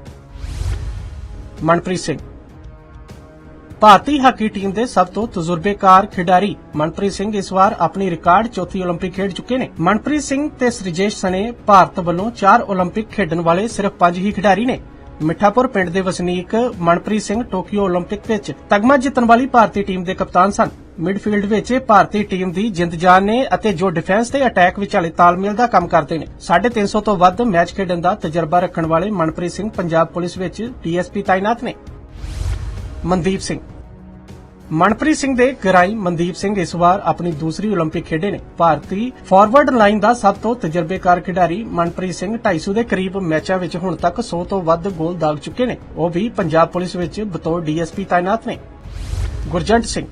ਮਨਪ੍ਰੀਤ ਸਿੰਘ ਭਾਰਤੀ ਹਾਕੀ ਟੀਮ ਦੇ ਸਭ ਤੋਂ ਤਜਰਬੇਕਾਰ ਖਿਡਾਰੀ ਮਨਪ੍ਰੀਤ ਸਿੰਘ ਇਸ ਵਾਰ ਆਪਣੀ ਰਿਕਾਰਡ ਚੌਥੀ 올림픽 ਖੇਡ ਚੁੱਕੇ ਨੇ ਮਨਪ੍ਰੀਤ ਸਿੰਘ ਤੇ ਸ੍ਰਿਜੇਸ਼ ਸਣੇ ਭਾਰਤ ਵੱਲੋਂ 4 올림픽 ਖੇਡਣ ਵਾਲੇ ਸਿਰਫ 5 ਹੀ ਖਿਡਾਰੀ ਨੇ ਮਿੱਠਾਪੁਰ ਪਿੰਡ ਦੇ ਵਸਨੀਕ ਮਨਪ੍ਰੀਤ ਸਿੰਘ ਟੋਕੀਓ 올림픽 ਵਿੱਚ ਤਗਮਾ ਜਿੱਤਣ ਵਾਲੀ ਭਾਰਤੀ ਟੀਮ ਦੇ ਕਪਤਾਨ ਸਨ ਮਿਡਫੀਲਡ ਵਿੱਚ ਇਹ ਭਾਰਤੀ ਟੀਮ ਦੀ ਜਿੰਦ ਜਾਨ ਨੇ ਅਤੇ ਜੋ ਡਿਫੈਂਸ ਤੇ ਅਟੈਕ ਵਿਚਾਲੇ ਤਾਲਮੇਲ ਦਾ ਕੰਮ ਕਰਦੇ ਨੇ 350 ਤੋਂ ਵੱਧ ਮੈਚ ਖੇਡਣ ਦਾ ਤਜਰਬਾ ਰੱਖਣ ਵਾਲੇ ਮਨਪ੍ਰੀਤ ਸਿੰਘ ਪੰਜਾਬ ਪੁਲਿਸ ਵਿੱਚ ਡੀਐਸਪੀ ਤਾਇਨਾਤ ਨੇ ਮਨਦੀਪ ਸਿੰਘ ਮਨਪ੍ਰੀਤ ਸਿੰਘ ਦੇ ਗਰਾਈ ਮਨਦੀਪ ਸਿੰਘ ਇਸ ਵਾਰ ਆਪਣੀ ਦੂਸਰੀ 올림픽 ਖੇਡੇ ਨੇ ਭਾਰਤੀ ਫਾਰਵਰਡ ਲਾਈਨ ਦਾ ਸਭ ਤੋਂ ਤਜਰਬੇਕਾਰ ਖਿਡਾਰੀ ਮਨਪ੍ਰੀਤ ਸਿੰਘ 250 ਦੇ ਕਰੀਬ ਮੈਚਾਂ ਵਿੱਚ ਹੁਣ ਤੱਕ 100 ਤੋਂ ਵੱਧ ਗੋਲ ਦਾਗ ਚੁੱਕੇ ਨੇ ਉਹ ਵੀ ਪੰਜਾਬ ਪੁਲਿਸ ਵਿੱਚ ਬਤੌਰ ਡੀਐਸਪੀ ਤਾਇਨਾਤ ਨੇ ਗੁਰਜੰਟ ਸਿੰਘ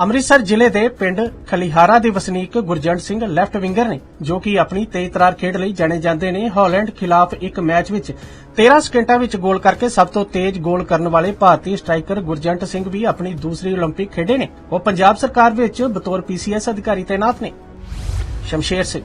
ਅੰਮ੍ਰਿਤਸਰ ਜ਼ਿਲ੍ਹੇ ਦੇ ਪਿੰਡ ਖਲੀਹਾਰਾ ਦੇ ਵਸਨੀਕ ਗੁਰਜੰਟ ਸਿੰਘ ਲੈਫਟ ਵਿੰਗਰ ਨੇ ਜੋ ਕਿ ਆਪਣੀ ਤੇਜ਼ ਤਰਾਰ ਖੇਡ ਲਈ ਜਾਣੇ ਜਾਂਦੇ ਨੇ ਹਾਲੈਂਡ ਖਿਲਾਫ ਇੱਕ ਮੈਚ ਵਿੱਚ 13 ਸਕਿੰਟਾਂ ਵਿੱਚ ਗੋਲ ਕਰਕੇ ਸਭ ਤੋਂ ਤੇਜ਼ ਗੋਲ ਕਰਨ ਵਾਲੇ ਭਾਰਤੀ ਸਟ੍ਰਾਈਕਰ ਗੁਰਜੰਟ ਸਿੰਘ ਵੀ ਆਪਣੀ ਦੂਸਰੀ 올림픽 ਖੇਡੇ ਨੇ ਉਹ ਪੰਜਾਬ ਸਰਕਾਰ ਵਿੱਚ ਬਤੌਰ ਪੀਸੀਐਸ ਅਧਿਕਾਰੀ ਤਾਇਨਾਤ ਨੇ ਸ਼ਮਸ਼ੇਰ ਸਿੰਘ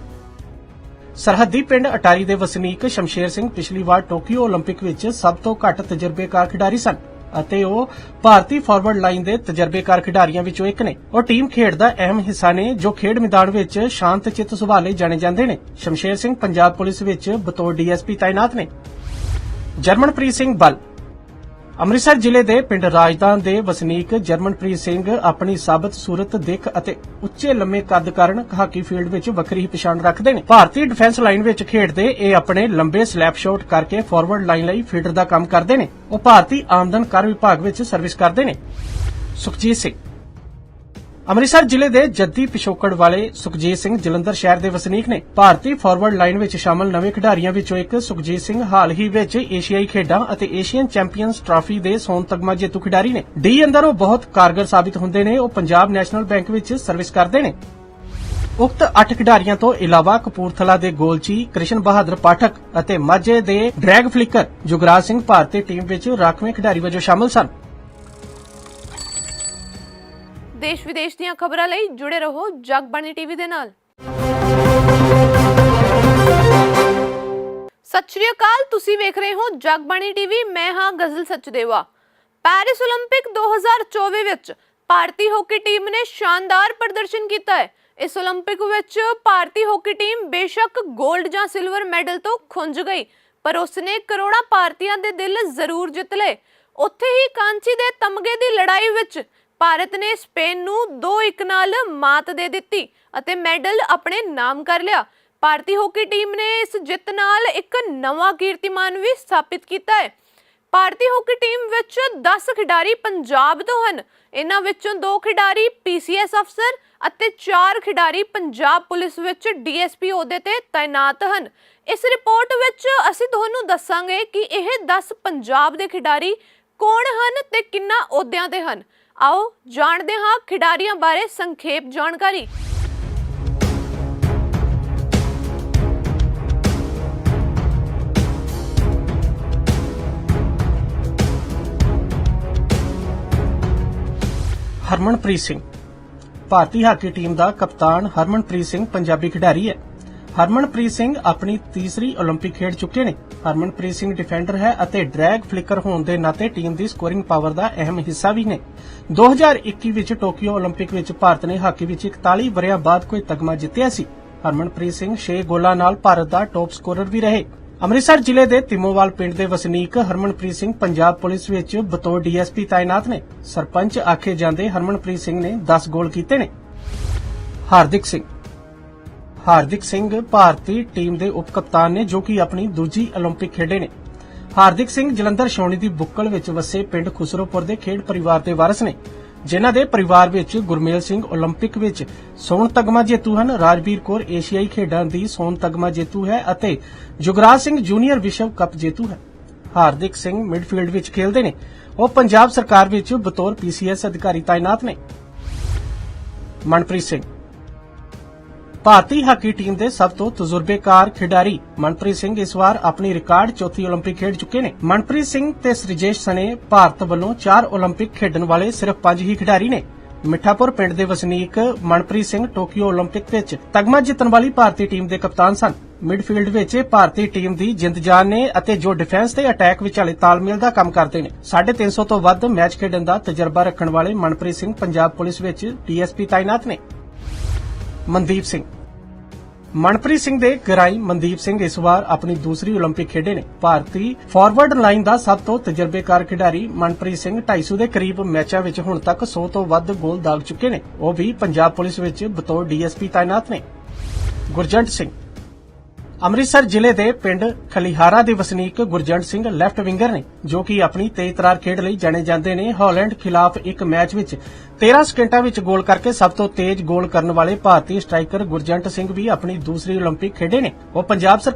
ਸਰਹੱਦੀ ਪਿੰਡ ਅਟਾਰੀ ਦੇ ਵਸਨੀਕ ਸ਼ਮਸ਼ੇਰ ਸਿੰਘ ਪਿਛਲੀ ਵਾਰ ਟੋਕੀਓ 올림픽 ਵਿੱਚ ਸਭ ਤੋਂ ਘੱਟ ਤਜਰਬੇਕਾਰ ਖਿਡਾਰੀ ਸਨ ਅਤੇ ਉਹ ਭਾਰਤੀ ਫਾਰਵਰਡ ਲਾਈਨ ਦੇ ਤਜਰਬੇਕਾਰ ਖਿਡਾਰੀਆਂ ਵਿੱਚੋਂ ਇੱਕ ਨੇ। ਉਹ ਟੀਮ ਖੇਡ ਦਾ ਅਹਿਮ ਹਿੱਸਾ ਨੇ, ਜੋ ਖੇਡ ਮੈਦਾਨ ਵਿੱਚ ਸ਼ਾਂਤ ਚਿੱਤ ਸੁਭਾਅ ਲਈ ਜਾਣੇ ਜਾਂਦੇ ਨੇ। ਸ਼ਮਸ਼ੇਰ ਸਿੰਘ, ਪੰਜਾਬ ਪੁਲਿਸ ਵਿੱਚ ਬਤੌਰ ਡੀਐਸਪੀ ਤਾਇਨਾਤ ਨੇ। ਜਰਮਨਪ੍ਰੀਤ ਸਿੰਘ ਬਲ ਅੰਮ੍ਰਿਤਸਰ ਜ਼ਿਲ੍ਹੇ ਦੇ ਪਿੰਡ ਰਾਜਦਾਨ ਦੇ ਵਸਨੀਕ ਜਰਮਨਪ੍ਰੀਤ ਸਿੰਘ ਆਪਣੀ ਸਾਬਤ ਸੂਰਤ, ਦਿੱਖ ਅਤੇ ਉੱਚੇ ਲੰਮੇ ਕੱਦ ਕਾਰਨ ਹਾਕੀ ਫੀਲਡ ਵਿੱਚ ਵੱਖਰੀ ਪਛਾਣ ਰੱਖਦੇ ਨੇ। ਭਾਰਤੀ ਡਿਫੈਂਸ ਲਾਈਨ ਵਿੱਚ ਖੇਡਦੇ ਇਹ ਆਪਣੇ ਲੰਬੇ ਸਲੈਪ ਸ਼ਾਟ ਕਰਕੇ ਫਾਰਵਰਡ ਲਾਈਨ ਲਈ ਫੀਡਰ ਦਾ ਕੰਮ ਕਰਦੇ ਨੇ। ਉਹ ਭਾਰਤੀ ਆਮਦਨ ਕਰ ਵਿਭਾਗ ਵਿੱਚ ਸਰਵਿਸ ਕਰਦੇ ਨੇ। ਸੁਖਜੀਤ ਸਿੰਘ ਅੰਮ੍ਰਿਤਸਰ ਜ਼ਿਲ੍ਹੇ ਦੇ ਜੱਦੀ ਪਿਛੋਕੜ ਵਾਲੇ ਸੁਖਜੀਤ ਸਿੰਘ ਜਲੰਧਰ ਸ਼ਹਿਰ ਦੇ ਵਸਨੀਕ ਨੇ ਭਾਰਤੀ ਫਾਰਵਰਡ ਲਾਈਨ ਵਿੱਚ ਸ਼ਾਮਲ ਨਵੇਂ ਖਿਡਾਰੀਆਂ ਵਿੱਚੋਂ ਇੱਕ ਸੁਖਜੀਤ ਸਿੰਘ ਹਾਲ ਹੀ ਵਿੱਚ ਏਸ਼ੀਆਈ ਖੇਡਾਂ ਅਤੇ ਏਸ਼ੀਅਨ ਚੈਂਪੀਅਨਸ ਟਰਾਫੀ ਦੇ ਸੋਨ ਤਗਮਾ ਜੇਤੂ ਖਿਡਾਰੀ ਨੇ। ਡੀ ਅੰਦਰ ਉਹ ਬਹੁਤ ਕਾਰਗਰ ਸਾਬਿਤ ਹੁੰਦੇ ਨੇ, ਉਹ ਪੰਜਾਬ ਨੈਸ਼ਨਲ ਬੈਂਕ ਵਿੱਚ ਸਰਵਿਸ ਕਰਦੇ ਨੇ। ਉਕਤ 8 ਖਿਡਾਰੀਆਂ ਤੋਂ ਇਲਾਵਾ ਕਪੂਰਥਲਾ ਦੇ ਗੋਲਚੀ, ਕ੍ਰਿਸ਼ਨ ਬਹਾਦਰ ਪਾਠਕ ਅਤੇ ਮਾਝੇ ਦੇ ਡਰੈਗ ਫਲਿੱਕਰ, ਜੁਗਰਾਜ ਸਿੰਘ ਭਾਰਤੀ ਟੀਮ ਵਿੱਚ ਰਾਖਵੇਂ ਖਿਡਾਰੀ ਵਜੋਂ ਸ਼ਾਮਲ ਸਨ। ਦੇਸ਼ ਵਿਦੇਸ਼ ਦੀਆਂ ਖਬਰਾਂ ਲਈ ਜੁੜੇ ਰਹੋ ਜਗਬਾਣੀ ਟੀਵੀ ਦੇ ਨਾਲ। ਸਤਿ ਸ਼੍ਰੀ ਅਕਾਲ, ਤੁਸੀਂ ਵੇਖ ਰਹੇ ਹੋ ਜਗਬਾਣੀ ਟੀਵੀ, ਮੈਂ ਹਾਂ ਗਜ਼ਲ ਸਚਦੇਵਾ। ਪੈਰਿਸ 올림픽 2024 ਵਿੱਚ ਭਾਰਤੀ ਹਾਕੀ ਟੀਮ ਨੇ ਸ਼ਾਨਦਾਰ ਪ੍ਰਦਰਸ਼ਨ ਕੀਤਾ ਹੈ। ਇਸ 올림픽 ਵਿੱਚ ਭਾਰਤੀ ਹਾਕੀ ਟੀਮ ਬੇਸ਼ੱਕ 골ਡ ਜਾਂ ਸਿਲਵਰ ਮੈਡਲ ਤੋਂ ਖੁੰਝ ਗਈ, ਪਰ ਉਸਨੇ ਕਰੋੜਾਂ ਭਾਰਤੀਆਂ ਦੇ ਦਿਲ ਜ਼ਰੂਰ ਜਿੱਤ ਲਏ। ਉੱਥੇ ਹੀ ਕਾਂਚੀ ਦੇ ਤਮਗੇ ਦੀ ਲੜਾਈ ਵਿੱਚ ਭਾਰਤ ਨੇ ਸਪੇਨ ਨੂੰ 2-1 ਨਾਲ ਮਾਤ ਦੇ ਦਿੱਤੀ ਅਤੇ ਮੈਡਲ ਆਪਣੇ ਨਾਮ ਕਰ ਲਿਆ। ਭਾਰਤੀ ਹਾਕੀ ਟੀਮ ਨੇ ਇਸ ਜਿੱਤ ਨਾਲ ਇੱਕ ਨਵਾਂ ਕੀਰਤੀਮਾਨ ਵੀ ਸਥਾਪਿਤ ਕੀਤਾ ਹੈ। ਭਾਰਤੀ ਹਾਕੀ ਟੀਮ ਵਿੱਚ 10 ਖਿਡਾਰੀ ਪੰਜਾਬ ਤੋਂ ਹਨ। ਇਹਨਾਂ ਵਿੱਚੋਂ 2 ਖਿਡਾਰੀ ਪੀਸੀਐਸ ਅਫਸਰ ਅਤੇ 4 ਖਿਡਾਰੀ ਪੰਜਾਬ ਪੁਲਿਸ ਵਿੱਚ ਡੀਐਸਪੀ ਅਹੁਦੇ ਤੇ ਤਾਇਨਾਤ ਹਨ। ਇਸ ਰਿਪੋਰਟ ਵਿੱਚ ਅਸੀਂ ਤੁਹਾਨੂੰ ਦੱਸਾਂਗੇ ਕਿ ਇਹ 10 ਪੰਜਾਬ ਦੇ ਖਿਡਾਰੀ ਕੌਣ ਹਨ ਤੇ ਕਿੰਨਾ ਅਹੁਦਿਆਂ ਤੇ ਹਨ। ਆਓ ਜਾਣਦੇ ਹਾਂ ਖਿਡਾਰੀਆਂ ਬਾਰੇ ਸੰਖੇਪ ਜਾਣਕਾਰੀ। ਹਰਮਨਪ੍ਰੀਤ ਸਿੰਘ, ਭਾਰਤੀ ਹਾਕੀ ਟੀਮ ਦਾ ਕਪਤਾਨ ਹਰਮਨਪ੍ਰੀਤ ਸਿੰਘ, ਪੰਜਾਬੀ ਖਿਡਾਰੀ ਹੈ। ਹਰਮਨਪ੍ਰੀਤ ਸਿੰਘ ਆਪਣੀ ਤੀਸਰੀ 올림픽 ਖੇਡ ਚੁੱਕੇ ਨੇ ਹਰਮਨਪ੍ਰੀਤ ਸਿੰਘ ਡਿਫੈਂਡਰ ਹੈ ਅਤੇ ਡਰੈਗ ਫਲਿੱਕਰ ਹੋਣ ਦੇ ਨਾਤੇ ਟੀਮ ਦੀ ਸਕੋਰਿੰਗ ਪਾਵਰ ਦਾ ਅਹਿਮ ਹਿੱਸਾ ਵੀ ਨੇ 2021 ਵਿੱਚ ਟੋਕੀਓ 올림픽 ਵਿੱਚ ਭਾਰਤ ਨੇ ਹਾਕੀ ਵਿੱਚ 41 ਵਰਿਆਂ ਬਾਅਦ ਕੋਈ ਤਗਮਾ ਜਿੱਤਿਆ ਸੀ ਹਰਮਨਪ੍ਰੀਤ ਸਿੰਘ 6 ਗੋਲਾਂ ਨਾਲ ਭਾਰਤ ਦਾ ਟੌਪ ਸਕੋਰਰ ਵੀ ਰਹੇ ਅੰਮ੍ਰਿਤਸਰ ਜ਼ਿਲ੍ਹੇ ਦੇ ਤਿਮੋਵਾਲ ਪਿੰਡ ਦੇ ਵਸਨੀਕ ਹਰਮਨਪ੍ਰੀਤ ਸਿੰਘ ਪੰਜਾਬ ਪੁਲਿਸ ਵਿੱਚ ਬਤੌਰ ਡੀਐਸਪੀ ਤਾਇਨਾਤ ਨੇ ਸਰਪੰਚ ਆਖੇ ਜਾਂਦੇ ਹਰਮਨਪ੍ਰੀਤ ਸਿੰਘ ਨੇ 10 ਗੋਲ ਕੀਤੇ ਨੇ ਹਾਰਦਿਕ ਸਿੰਘ ਹਾਰਦਿਕ ਸਿੰਘ ਭਾਰਤੀ ਟੀਮ ਦੇ ਉਪ ਕਪਤਾਨ ਨੇ ਜੋ ਕਿ ਆਪਣੀ ਦੂਜੀ 올림픽 ਖੇਡੇ ਨੇ ਹਾਰਦਿਕ ਸਿੰਘ ਜਲੰਧਰ ਛਾਉਣੀ ਦੀ ਬੁੱਕਲ ਵਿੱਚ ਵਸੇ ਪਿੰਡ ਖੁਸਰੋਪੁਰ ਦੇ ਖੇਡ ਪਰਿਵਾਰ ਦੇ ਵਾਰਸ ਨੇ ਜਿਨ੍ਹਾਂ ਦੇ ਪਰਿਵਾਰ ਵਿੱਚ ਗੁਰਮੇਲ ਸਿੰਘ 올림픽 ਵਿੱਚ ਸੋਨ ਤਗਮਾ ਜੇਤੂ ਹਨ ਰਾਜਵੀਰ ਕੌਰ ਏਸ਼ੀਆਈ ਖੇਡਾਂ ਦੀ ਸੋਨ ਤਗਮਾ ਜੇਤੂ ਹੈ ਅਤੇ ਜੁਗਰਾਜ ਸਿੰਘ ਜੂਨੀਅਰ ਵਿਸ਼ਵ ਕੱਪ ਜੇਤੂ ਹੈ ਹਾਰਦਿਕ ਸਿੰਘ ਮਿਡਫੀਲਡ ਵਿੱਚ ਖੇਡਦੇ ਨੇ ਉਹ ਪੰਜਾਬ ਸਰਕਾਰ ਵਿੱਚ ਬਤੌਰ ਪੀਸੀਐਸ ਅਧਿਕਾਰੀ ਤਾਇਨਾਤ ਨੇ ਮਨਪ੍ਰੀਤ ਸਿੰਘ ਭਾਰਤੀ ਹਾਕੀ ਟੀਮ ਦੇ ਸਭ ਤੋਂ ਤਜਰਬੇਕਾਰ ਖਿਡਾਰੀ ਮਨਪ੍ਰੀਤ ਸਿੰਘ ਇਸ ਵਾਰ ਆਪਣੀ ਰਿਕਾਰਡ ਚੌਥੀ 올림픽 ਖੇਡ ਚੁੱਕੇ ਨੇ ਮਨਪ੍ਰੀਤ ਸਿੰਘ ਤੇ ਸ੍ਰਿਜੇਸ਼ ਸਣੇ ਭਾਰਤ ਵੱਲੋਂ 4 올림픽 ਖੇਡਣ ਵਾਲੇ ਸਿਰਫ 5 ਹੀ ਖਿਡਾਰੀ ਨੇ ਮਿੱਠਾਪੁਰ ਪਿੰਡ ਦੇ ਵਸਨੀਕ ਮਨਪ੍ਰੀਤ ਸਿੰਘ ਟੋਕੀਓ 올림픽 ਵਿੱਚ ਤਗਮਾ ਜਿੱਤਣ ਵਾਲੀ ਭਾਰਤੀ ਟੀਮ ਦੇ ਕਪਤਾਨ ਸਨ ਮਿਡਫੀਲਡ ਵਿੱਚ ਇਹ ਭਾਰਤੀ ਟੀਮ ਦੀ ਜਿੰਦ ਜਾਨ ਨੇ ਅਤੇ ਜੋ ਡਿਫੈਂਸ ਤੇ ਅਟੈਕ ਵਿਚਾਲੇ ਤਾਲਮੇਲ ਦਾ ਕੰਮ ਕਰਦੇ ਨੇ 350 ਤੋਂ ਵੱਧ ਮੈਚ ਖੇਡਣ ਦਾ ਤਜਰਬਾ ਰੱਖਣ ਵਾਲੇ ਮਨਪ੍ਰੀਤ ਸਿੰਘ ਪੰਜਾਬ ਪੁਲਿਸ ਵਿੱਚ ਡੀਐਸਪੀ ਤਾਇਨਾਤ ਨੇ ਮਨਦੀਪ ਸਿੰਘ ਮਨਪ੍ਰੀਤ ਸਿੰਘ ਦੇ ਗਰਾਈ ਮਨਦੀਪ ਸਿੰਘ ਇਸ ਵਾਰ ਆਪਣੀ ਦੂਸਰੀ 올림픽 ਖੇਡੇ ਨੇ ਭਾਰਤੀ ਫਾਰਵਰਡ ਲਾਈਨ ਦਾ ਸਭ ਤੋਂ ਤਜਰਬੇਕਾਰ ਖਿਡਾਰੀ ਮਨਪ੍ਰੀਤ ਸਿੰਘ 250 ਦੇ ਕਰੀਬ ਮੈਚਾਂ ਵਿੱਚ ਹੁਣ ਤੱਕ 100 ਤੋਂ ਵੱਧ ਗੋਲ ਦਾਗ ਚੁੱਕੇ ਨੇ ਉਹ ਵੀ ਪੰਜਾਬ ਪੁਲਿਸ ਵਿੱਚ ਬਤੌਰ ਡੀਐਸਪੀ ਤਾਇਨਾਤ ਨੇ ਗੁਰਜੰਟ ਸਿੰਘ ਅੰਮ੍ਰਿਤਸਰ ਜ਼ਿਲ੍ਹੇ ਦੇ ਪਿੰਡ ਖਲੀਹਾਰਾ ਦੇ ਵਸਨੀਕ ਗੁਰਜੰਟ ਸਿੰਘ ਲੈਫਟ ਵਿੰਗਰ ਨੇ ਜੋ ਕਿ ਆਪਣੀ ਤੇਜ਼ ਤਰਾਰ ਖੇਡ ਲਈ ਜਾਣੇ ਜਾਂਦੇ ਨੇ ਹਾਲੈਂਡ ਖਿਲਾਫ ਇੱਕ ਮੈਚ ਵਿੱਚ 13 ਸਕਿੰਟਾਂ ਵਿੱਚ ਗੋਲ ਕਰਕੇ ਸਭ ਤੋਂ ਤੇਜ਼ ਗੋਲ ਕਰਨ ਵਾਲੇ ਭਾਰਤੀ ਸਟ੍ਰਾਈਕਰ ਗੁਰਜੰਟ ਸਿੰਘ ਵੀ ਆਪਣੀ ਦੂਸਰੀ 올림픽 ਖੇਡੇ ਨੇ ਉਹ ਪੰਜਾਬ ਸਰਕਾਰ